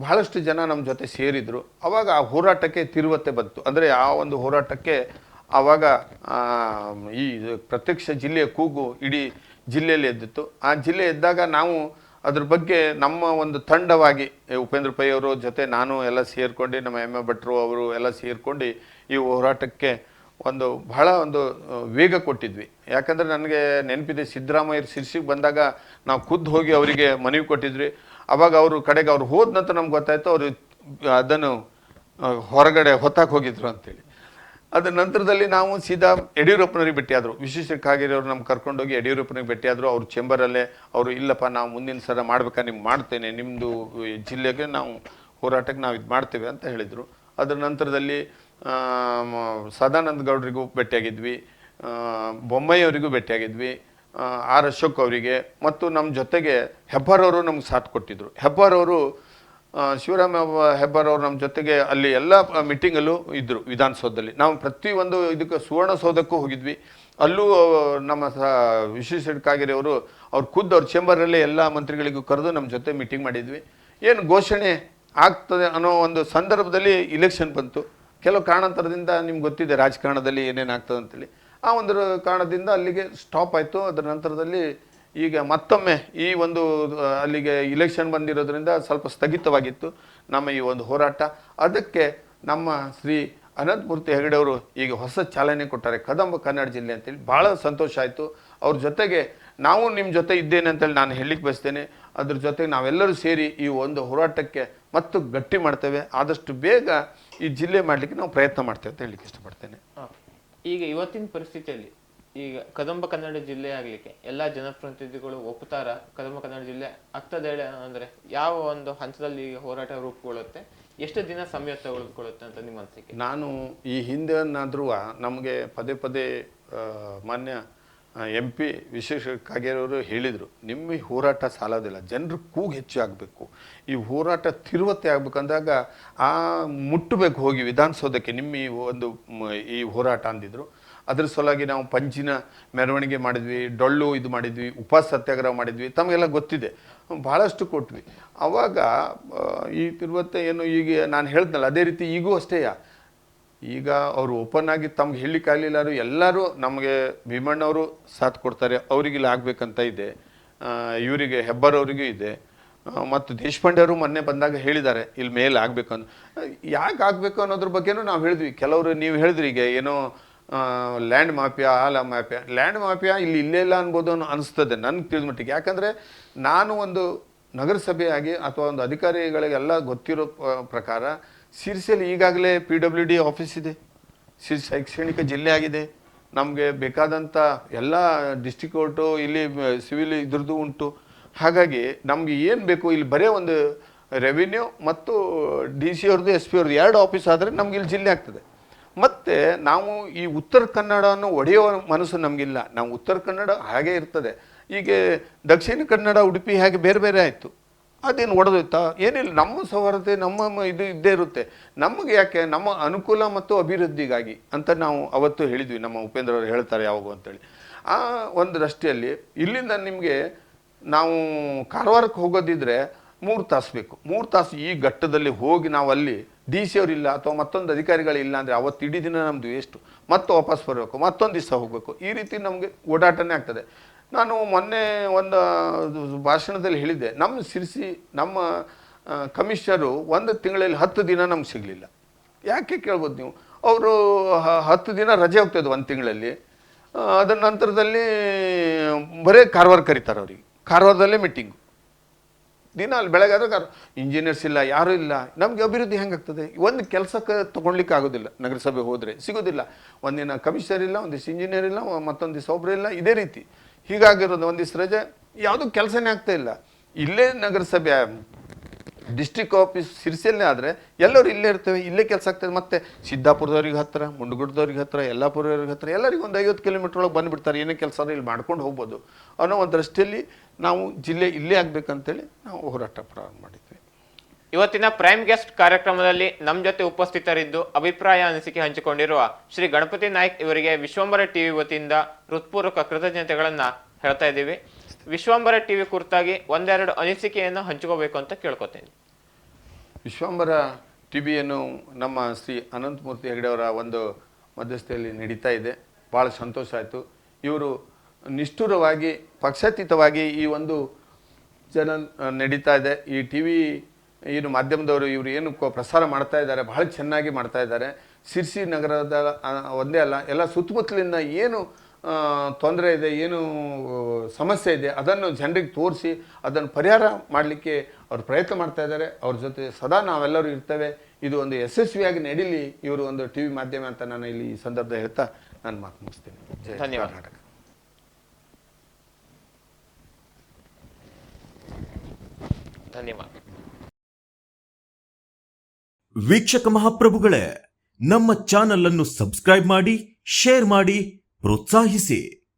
ಬಹಳಷ್ಟು ಜನ ನಮ್ಮ ಜೊತೆ ಸೇರಿದ್ರು. ಅವಾಗ ಆ ಹೋರಾಟಕ್ಕೆ ತಿರುವತ್ತೆ ಬಂತು. ಅಂದರೆ ಆ ಒಂದು ಹೋರಾಟಕ್ಕೆ ಆವಾಗ ಈ ಪ್ರತ್ಯಕ್ಷ ಜಿಲ್ಲೆಯ ಕೂಗು ಇಡೀ ಜಿಲ್ಲೆಯಲ್ಲಿ ಎದ್ದಿತ್ತು. ಆ ಜಿಲ್ಲೆ ಎದ್ದಾಗ ನಾವು ಅದ್ರ ಬಗ್ಗೆ ನಮ್ಮ ಒಂದು ತಂಡವಾಗಿ ಉಪೇಂದ್ರ ಪೈ ಅವರು ಜೊತೆ ನಾನು ಎಲ್ಲ ಸೇರ್ಕೊಂಡು, ನಮ್ಮ ಎಂ ಎ ಭಟ್ರು ಅವರು ಎಲ್ಲ ಸೇರ್ಕೊಂಡು ಈ ಹೋರಾಟಕ್ಕೆ ಒಂದು ಬಹಳ ಒಂದು ವೇಗ ಕೊಟ್ಟಿದ್ವಿ. ಯಾಕಂದರೆ ನನಗೆ ನೆನಪಿದೆ ಸಿದ್ದರಾಮಯ್ಯರು ಶಿರ್ಸಿಗೆ ಬಂದಾಗ ನಾವು ಖುದ್ದು ಹೋಗಿ ಅವರಿಗೆ ಮನವಿ ಕೊಟ್ಟಿದ್ವಿ. ಅವಾಗ ಅವರು ಕಡೆಗೆ ಅವ್ರು ಹೋದ ನಂತರ ನಮ್ಗೆ ಗೊತ್ತಾಯಿತು, ಅವರು ಅದನ್ನು ಹೊರಗಡೆ ಹೊತ್ತಾಕ್ ಹೋಗಿದ್ರು ಅಂತೇಳಿ. ಅದ್ರ ನಂತರದಲ್ಲಿ ನಾವು ಸೀದಾ ಯಡಿಯೂರಪ್ಪನವ್ರಿಗೆ ಭೇಟಿಯಾದರು. ವಿಶೇಷ ಕಾಗೇರಿ ಅವರು ನಮ್ಗೆ ಕರ್ಕೊಂಡೋಗಿ ಯಡಿಯೂರಪ್ಪನಿಗೆ ಭೇಟಿಯಾದರು. ಅವ್ರ ಚೇಂಬರಲ್ಲೇ ಅವರು ಇಲ್ಲಪ್ಪ ನಾವು ಮುಂದಿನ ಸಲ ಮಾಡ್ಬೇಕಾ ನಿಮ್ಗೆ ಮಾಡ್ತೇನೆ. ನಿಮ್ಮದು ಜಿಲ್ಲೆಗೆ ನಾವು ಹೋರಾಟಕ್ಕೆ ನಾವು ಇದು ಮಾಡ್ತೇವೆ ಅಂತ ಹೇಳಿದರು. ಅದರ ನಂತರದಲ್ಲಿ ಸದಾನಂದ ಗೌಡರಿಗೂ ಭೇಟಿಯಾಗಿದ್ವಿ. ಬೊಮ್ಮಯ್ಯವರಿಗೂ ಭೇಟಿಯಾಗಿದ್ವಿ. ಆರ್ ಅಶೋಕ್ ಅವರಿಗೆ. ಮತ್ತು ನಮ್ಮ ಜೊತೆಗೆ ಹೆಬ್ಬಾರ್ ಅವರು ನಮ್ಗೆ ಸಾಥ್ ಕೊಟ್ಟಿದ್ದರು ಹೆಬ್ಬಾರ್ ಅವರು ಆ, ಶಿವರಾಮ ಹೆಬ್ಬಾರ್ ಅವರು ನಮ್ಮ ಜೊತೆಗೆ ಅಲ್ಲಿ ಎಲ್ಲ ಮೀಟಿಂಗಲ್ಲೂ ಇದ್ದರು ವಿಧಾನಸೌಧದಲ್ಲಿ. ನಾವು ಪ್ರತಿಯೊಂದು ಇದಕ್ಕೆ ಸುವರ್ಣಸೌಧಕ್ಕೂ ಹೋಗಿದ್ವಿ. ಅಲ್ಲೂ ನಮ್ಮ ಸ ವಿಶ್ವೇಶ್ವರ ಕಾಗೇರಿ ಅವರು, ಅವ್ರು ಖುದ್ದು ಅವ್ರ ಚೇಂಬರಲ್ಲೇ ಎಲ್ಲ ಮಂತ್ರಿಗಳಿಗೂ ಕರೆದು ನಮ್ಮ ಜೊತೆ ಮೀಟಿಂಗ್ ಮಾಡಿದ್ವಿ. ಏನು ಘೋಷಣೆ ಆಗ್ತದೆ ಅನ್ನೋ ಒಂದು ಸಂದರ್ಭದಲ್ಲಿ ಇಲೆಕ್ಷನ್ ಬಂತು. ಕೆಲವು ಕಾರಣಾಂತರದಿಂದ ನಿಮ್ಗೆ ಗೊತ್ತಿದೆ ರಾಜಕಾರಣದಲ್ಲಿ ಏನೇನು ಆಗ್ತದೆ ಅಂತೇಳಿ. ಆ ಒಂದು ಕಾರಣದಿಂದ ಅಲ್ಲಿಗೆ ಸ್ಟಾಪ್ ಆಯಿತು. ಅದರ ನಂತರದಲ್ಲಿ ಈಗ ಮತ್ತೊಮ್ಮೆ ಈ ಒಂದು ಅಲ್ಲಿಗೆ ಇಲೆಕ್ಷನ್ ಬಂದಿರೋದ್ರಿಂದ ಸ್ವಲ್ಪ ಸ್ಥಗಿತವಾಗಿತ್ತು ನಮ್ಮ ಈ ಒಂದು ಹೋರಾಟ. ಅದಕ್ಕೆ ನಮ್ಮ ಶ್ರೀ ಅನಂತಮೂರ್ತಿ ಹೆಗಡೆ ಅವರು ಈಗ ಹೊಸ ಚಾಲನೆ ಕೊಟ್ಟಾರೆ ಕದಂಬ ಕನ್ನಡ ಜಿಲ್ಲೆ ಅಂತೇಳಿ ಭಾಳ ಸಂತೋಷ ಆಯಿತು. ಅವ್ರ ಜೊತೆಗೆ ನಾವು ನಿಮ್ಮ ಜೊತೆ ಇದ್ದೇನೆ ಅಂತೇಳಿ ನಾನು ಹೇಳಲಿಕ್ಕೆ ಬಯಸ್ತೇನೆ. ಅದ್ರ ಜೊತೆಗೆ ನಾವೆಲ್ಲರೂ ಸೇರಿ ಈ ಒಂದು ಹೋರಾಟಕ್ಕೆ ಮತ್ತು ಗಟ್ಟಿ ಮಾಡ್ತೇವೆ. ಆದಷ್ಟು ಬೇಗ ಈ ಜಿಲ್ಲೆ ಮಾಡಲಿಕ್ಕೆ ನಾವು ಪ್ರಯತ್ನ ಮಾಡ್ತೇವೆ ಅಂತ ಹೇಳಲಿಕ್ಕೆ ಇಷ್ಟಪಡ್ತೇನೆ.
ಈಗ ಇವತ್ತಿನ ಪರಿಸ್ಥಿತಿಯಲ್ಲಿ ಈಗ ಕದಂಬ ಕನ್ನಡ ಜಿಲ್ಲೆ ಆಗ್ಲಿಕ್ಕೆ ಎಲ್ಲ ಜನಪ್ರತಿನಿಧಿಗಳು ಒಪ್ಪುತ್ತಾರ? ಕದಂಬ ಕನ್ನಡ ಜಿಲ್ಲೆ ಆಗ್ತದೆ ಅಂದ್ರೆ ಯಾವ ಒಂದು ಹಂತದಲ್ಲಿ ಈಗ ಹೋರಾಟ ರೂಪುಗೊಳ್ಳುತ್ತೆ? ಎಷ್ಟು ದಿನ ಸಮಯ ತಗೊಳ್ಕೊಳ್ಳುತ್ತೆ ಅಂತ ನಿಮ್ಮ ಅನಿಸಿಕೆ?
ನಾನು ಈ ಹಿಂದೆನಾದ್ರೂ ನಮಗೆ ಪದೇ ಪದೇ ಮಾನ್ಯ ಎಂ ಪಿ ವಿಶೇಷ ಕಾಗೇರವರು ಹೇಳಿದರು ನಿಮ್ಮ ಹೋರಾಟ ಸಾಲೋದಿಲ್ಲ, ಜನರು ಕೂಗು ಹೆಚ್ಚು ಆಗಬೇಕು. ಈ ಹೋರಾಟ ತಿರುವತ್ತೆ ಆಗಬೇಕಂದಾಗ ಆ ಮುಟ್ಟಬೇಕು ಹೋಗಿ ವಿಧಾನಸೌಧಕ್ಕೆ, ನಿಮ್ಮ ಈ ಒಂದು ಈ ಹೋರಾಟ ಅಂದಿದ್ರು. ಅದ್ರ ಸಲುವಾಗಿ ನಾವು ಪಂಚಿನ ಮೆರವಣಿಗೆ ಮಾಡಿದ್ವಿ, ಡೊಳ್ಳು ಇದು ಮಾಡಿದ್ವಿ, ಉಪವಾಸ ಸತ್ಯಾಗ್ರಹ ಮಾಡಿದ್ವಿ, ತಮಗೆಲ್ಲ ಗೊತ್ತಿದೆ. ಭಾಳಷ್ಟು ಕೊಟ್ವಿ. ಅವಾಗ ಈ ತಿರುವತ್ತ ಏನು ಈಗ ನಾನು ಹೇಳ್ದಲ್ಲ, ಅದೇ ರೀತಿ ಈಗೂ ಅಷ್ಟೇಯ ಈಗ ಅವರು ಓಪನ್ ಆಗಿ ತಮ್ಗೆ ಹೇಳಲಿಕ್ಕಾಗಲಿಲ್ಲ ಎಲ್ಲರೂ ನಮಗೆ ಭೀಮಣ್ಣವರು ಸಾಥ್ ಕೊಡ್ತಾರೆ, ಅವರಿಗಿಲ್ಲ ಆಗಬೇಕಂತ ಇದೆ. ಇವರಿಗೆ ಹೆಬ್ಬರವ್ರಿಗೂ ಇದೆ. ಮತ್ತು ದೇಶಪಾಂಡೆ ಅವರು ಮೊನ್ನೆ ಬಂದಾಗ ಹೇಳಿದ್ದಾರೆ ಇಲ್ಲಿ ಮೇಲೆ ಆಗಬೇಕು ಅಂತ ಯಾಕೆ ಆಗಬೇಕು ಅನ್ನೋದ್ರ ಬಗ್ಗೆನೂ ನಾವು ಹೇಳಿದ್ವಿ. ಕೆಲವರು ನೀವು ಹೇಳಿದ್ರಿ ಈಗ ಏನೋ ಲ್ಯಾಂಡ್ ಮಾಫಿಯಾ ಆಲ ಮಾಫಿಯಾ ಲ್ಯಾಂಡ್ ಮಾಫಿಯಾ ಇಲ್ಲಿ ಇಲ್ಲೇ ಇಲ್ಲ ಅನ್ಬೋದು ಅನಿಸ್ತದೆ. ನನಗೆ ತಿಳಿದ ಮಟ್ಟಿಗೆ. ಯಾಕಂದರೆ ನಾನು ಒಂದು ನಗರಸಭೆಯಾಗಿ ಅಥವಾ ಒಂದು ಅಧಿಕಾರಿಗಳಿಗೆಲ್ಲ ಗೊತ್ತಿರೋ ಪ್ರಕಾರ ಸಿರ್ಸಿಯಲ್ಲಿ ಈಗಾಗಲೇ ಪಿ ಡಬ್ಲ್ಯೂ ಡಿ ಆಫೀಸ್ ಇದೆ. ಸಿರ್, ಶೈಕ್ಷಣಿಕ ಜಿಲ್ಲೆ ಆಗಿದೆ. ನಮಗೆ ಬೇಕಾದಂಥ ಎಲ್ಲ ಡಿಸ್ಟಿಕ್ ಕೋರ್ಟು ಇಲ್ಲಿ ಸಿವಿಲ್ ಇದ್ರದ್ದು ಉಂಟು. ಹಾಗಾಗಿ ನಮಗೆ ಏನು ಬೇಕು ಇಲ್ಲಿ ಬರೀ ಒಂದು ರೆವಿನ್ಯೂ ಮತ್ತು ಡಿ ಸಿ ಅವ್ರದ್ದು ಎಸ್ ಪಿ ಅವ್ರದ್ದು ಎರಡು ಆಫೀಸ್ ಆದರೆ ನಮ್ಗೆ ಇಲ್ಲಿ ಜಿಲ್ಲೆ ಆಗ್ತದೆ. ಮತ್ತು ನಾವು ಈ ಉತ್ತರ ಕನ್ನಡವನ್ನು ಒಡೆಯೋ ಮನಸ್ಸು ನಮಗಿಲ್ಲ. ನಾವು ಉತ್ತರ ಕನ್ನಡ ಹಾಗೆ ಇರ್ತದೆ. ಈಗ ದಕ್ಷಿಣ ಕನ್ನಡ, ಉಡುಪಿ ಹಾಗೆ ಬೇರೆ ಬೇರೆ ಆಯಿತು. ಅದೇನು ಒಡೆದೋಯ್ತಾ? ಏನಿಲ್ಲ. ನಮ್ಮ ಸೌಹಾರ್ದತೆ, ನಮ್ಮ ಇದು ಇದ್ದೇ ಇರುತ್ತೆ. ನಮಗೆ ಯಾಕೆ? ನಮ್ಮ ಅನುಕೂಲ ಮತ್ತು ಅಭಿವೃದ್ಧಿಗಾಗಿ ಅಂತ ನಾವು ಅವತ್ತು ಹೇಳಿದ್ವಿ. ನಮ್ಮ ಉಪೇಂದ್ರ ಅವರು ಹೇಳ್ತಾರೆ ಯಾವಾಗ ಅಂತೇಳಿ. ಆ ಒಂದು ರಸ್ತೆಯಲ್ಲಿ ಇಲ್ಲಿಂದ ನಿಮಗೆ ನಾವು ಕಾರವಾರಕ್ಕೆ ಹೋಗೋದಿದ್ರೆ ಮೂರು ತಾಸು ಬೇಕು. ಮೂರು ತಾಸು ಈ ಘಟ್ಟದಲ್ಲಿ ಹೋಗಿ ನಾವು ಅಲ್ಲಿ ಡಿ ಸಿ ಅವರಿಲ್ಲ ಅಥವಾ ಮತ್ತೊಂದು ಅಧಿಕಾರಿಗಳಿಲ್ಲ ಅಂದರೆ ಅವತ್ತು ಇಡೀ ದಿನ ನಮ್ಮದು ಎಷ್ಟು? ಮತ್ತೆ ವಾಪಸ್ ಬರಬೇಕು, ಮತ್ತೊಂದು ದಿವಸ ಹೋಗಬೇಕು. ಈ ರೀತಿ ನಮಗೆ ಓಡಾಟನೇ ಆಗ್ತದೆ. ನಾನು ಮೊನ್ನೆ ಒಂದು ಭಾಷಣದಲ್ಲಿ ಹೇಳಿದ್ದೆ ನಮ್ಮ ಸಿರಿಸಿ, ನಮ್ಮ ಕಮಿಷನರು ಒಂದು ತಿಂಗಳಲ್ಲಿ ಹತ್ತು ದಿನ ನಮ್ಗೆ ಸಿಗಲಿಲ್ಲ. ಯಾಕೆ ಕೇಳ್ಬೋದು ನೀವು? ಅವರು ಹತ್ತು ದಿನ ರಜೆ ಹೋಗ್ತದೆ ಒಂದು ತಿಂಗಳಲ್ಲಿ. ಅದರ ನಂತರದಲ್ಲಿ ಬರೀ ಕಾರವಾರ ಕರೀತಾರೆ ಅವ್ರಿಗೆ. ಕಾರವಾರದಲ್ಲೇ ಮೀಟಿಂಗು ದಿನ ಅಲ್ಲಿ ಬೆಳಗಾದ್ರೆ ಇಂಜಿನಿಯರ್ಸ್ ಇಲ್ಲ, ಯಾರೂ ಇಲ್ಲ. ನಮಗೆ ಅಭಿವೃದ್ಧಿ ಹೆಂಗಾಗ್ತದೆ? ಒಂದು ಕೆಲಸಕ್ಕೆ ತೊಗೊಳ್ಲಿಕ್ಕೆ ಆಗೋದಿಲ್ಲ. ನಗರಸಭೆ ಹೋದರೆ ಸಿಗೋದಿಲ್ಲ. ಒಂದಿನ ಕಮಿಷನರ್ ಇಲ್ಲ ಒಂದಿಷ್ಟು ಇಂಜಿನಿಯರ್ ಇಲ್ಲ ಮತ್ತೊಂದು ದಿವಸ ಒಬ್ಬರು ಇಲ್ಲ. ಇದೇ ರೀತಿ. ಹೀಗಾಗಿರೋದು ಒಂದಿಷ್ಟು ರಜೆ, ಯಾವುದೂ ಕೆಲಸನೇ ಆಗ್ತಾ ಇಲ್ಲ. ಇಲ್ಲೇ ನಗರಸಭೆ ಡಿಸ್ಟ್ರಿಕ್ಟ್ ಆಫೀಸ್ ಸಿರಿಸಿಯಲ್ಲೇ ಆದರೆ ಎಲ್ಲರೂ ಇಲ್ಲೇ ಇರ್ತೇವೆ, ಇಲ್ಲೇ ಕೆಲಸ ಆಗ್ತದೆ. ಮತ್ತೆ ಸಿದ್ದಾಪುರದವ್ರಿಗೆ ಹತ್ತಿರ ಮುಂಡಗುಡ್ದವ್ರಿಗೆ ಹತ್ತಿರ ಯಲ್ಲಾಪುರದವ್ರಿಗೆ ಹತ್ತಿರ ಎಲ್ಲರಿಗೂ ಒಂದು ಐವತ್ತು ಕಿಲೋಮೀಟ್ರ್ ಒಳಗೆ ಬಂದುಬಿಡ್ತಾರೆ. ಏನೇ ಕೆಲಸ ಇಲ್ಲಿ ಮಾಡ್ಕೊಂಡು ಹೋಗ್ಬೋದು. ಅನ್ನೋ ಒಂದು ದೃಷ್ಟಿಯಲ್ಲಿ ನಾವು ಜಿಲ್ಲೆ ಇಲ್ಲೇ ಆಗಬೇಕಂತೇಳಿ ನಾವು ಹೋರಾಟ ಪ್ರಾರಂಭ ಮಾಡಿದ್ವಿ.
ಇವತ್ತಿನ ಪ್ರೈಮ್ ಗೆಸ್ಟ್ ಕಾರ್ಯಕ್ರಮದಲ್ಲಿ ನಮ್ಮ ಜೊತೆ ಉಪಸ್ಥಿತರಿದ್ದು ಅಭಿಪ್ರಾಯ ಅನಿಸಿಕೆ ಹಂಚಿಕೊಂಡಿರುವ ಶ್ರೀ ಗಣಪತಿ ನಾಯ್ಕ್ ಇವರಿಗೆ ವಿಶ್ವಂಬರ ಟಿವಿ ವತಿಯಿಂದ ಹೃತ್ಪೂರ್ವಕ ಕೃತಜ್ಞತೆಗಳನ್ನು ಹೇಳ್ತಾ ಇದ್ದೀವಿ. ವಿಶ್ವಂಬರ ಟಿವಿ ಕುರಿತಾಗಿ ಒಂದೆರಡು ಅನಿಸಿಕೆಯನ್ನು ಹಂಚ್ಕೋಬೇಕು ಅಂತ ಕೇಳ್ಕೊತೇನೆ.
ವಿಶ್ವಂಬರ ಟಿ ವಿಯನ್ನು ನಮ್ಮ ಶ್ರೀ ಅನಂತಮೂರ್ತಿ ಹೆಗಡೆ ಅವರ ಒಂದು ಮಧ್ಯಸ್ಥೆಯಲ್ಲಿ ನಡೀತಾ ಇದೆ. ಭಾಳ ಸಂತೋಷ ಆಯಿತು. ಇವರು ನಿಷ್ಠುರವಾಗಿ, ಪಕ್ಷಾತೀತವಾಗಿ ಈ ಒಂದು ಜನ ನಡೀತಾ ಇದೆ. ಈ ಟಿ ವಿ ಏನು ಮಾಧ್ಯಮದವರು ಇವರು ಏನು ಪ್ರಸಾರ ಮಾಡ್ತಾ ಇದ್ದಾರೆ, ಬಹಳ ಚೆನ್ನಾಗಿ ಮಾಡ್ತಾ ಇದ್ದಾರೆ. ಸಿರ್ಸಿ ನಗರದ ಒಂದೇ ಅಲ್ಲ, ಎಲ್ಲ ಸುತ್ತಮುತ್ತಲಿನ ಏನು ತೊಂದರೆ ಇದೆ ಏನು ಸಮಸ್ಯೆ ಇದೆ ಅದನ್ನು ಜನರಿಗೆ ತೋರಿಸಿ ಅದನ್ನು ಪರಿಹಾರ ಮಾಡಲಿಕ್ಕೆ ಅವರು ಪ್ರಯತ್ನ ಮಾಡ್ತಾ ಇದ್ದಾರೆ. ಅವ್ರ ಜೊತೆ ಸದಾ ನಾವೆಲ್ಲರೂ ಇರ್ತೇವೆ. ಇದು ಒಂದು ಯಶಸ್ವಿಯಾಗಿ ನಡೀಲಿ. ಇವರು ಒಂದು ಟಿ ವಿ ಮಾಧ್ಯಮ ಅಂತ ನಾನು ಇಲ್ಲಿ ಈ ಸಂದರ್ಭ ಹೇಳ್ತಾ ನಾನು ಮಾತು ಮುಗಿಸ್ತೀನಿ.
ಧನ್ಯವಾದ.
ನಾಟಕ
ಧನ್ಯವಾದ.
ವೀಕ್ಷಕ ಮಹಾಪ್ರಭುಗಳೇ ನಮ್ಮ ಚಾನಲ್ ಅನ್ನು ಸಬ್ಸ್ಕ್ರೈಬ್ ಮಾಡಿ ಶೇರ್ ಮಾಡಿ ಪ್ರೋತ್ಸಾಹಿಸಿ.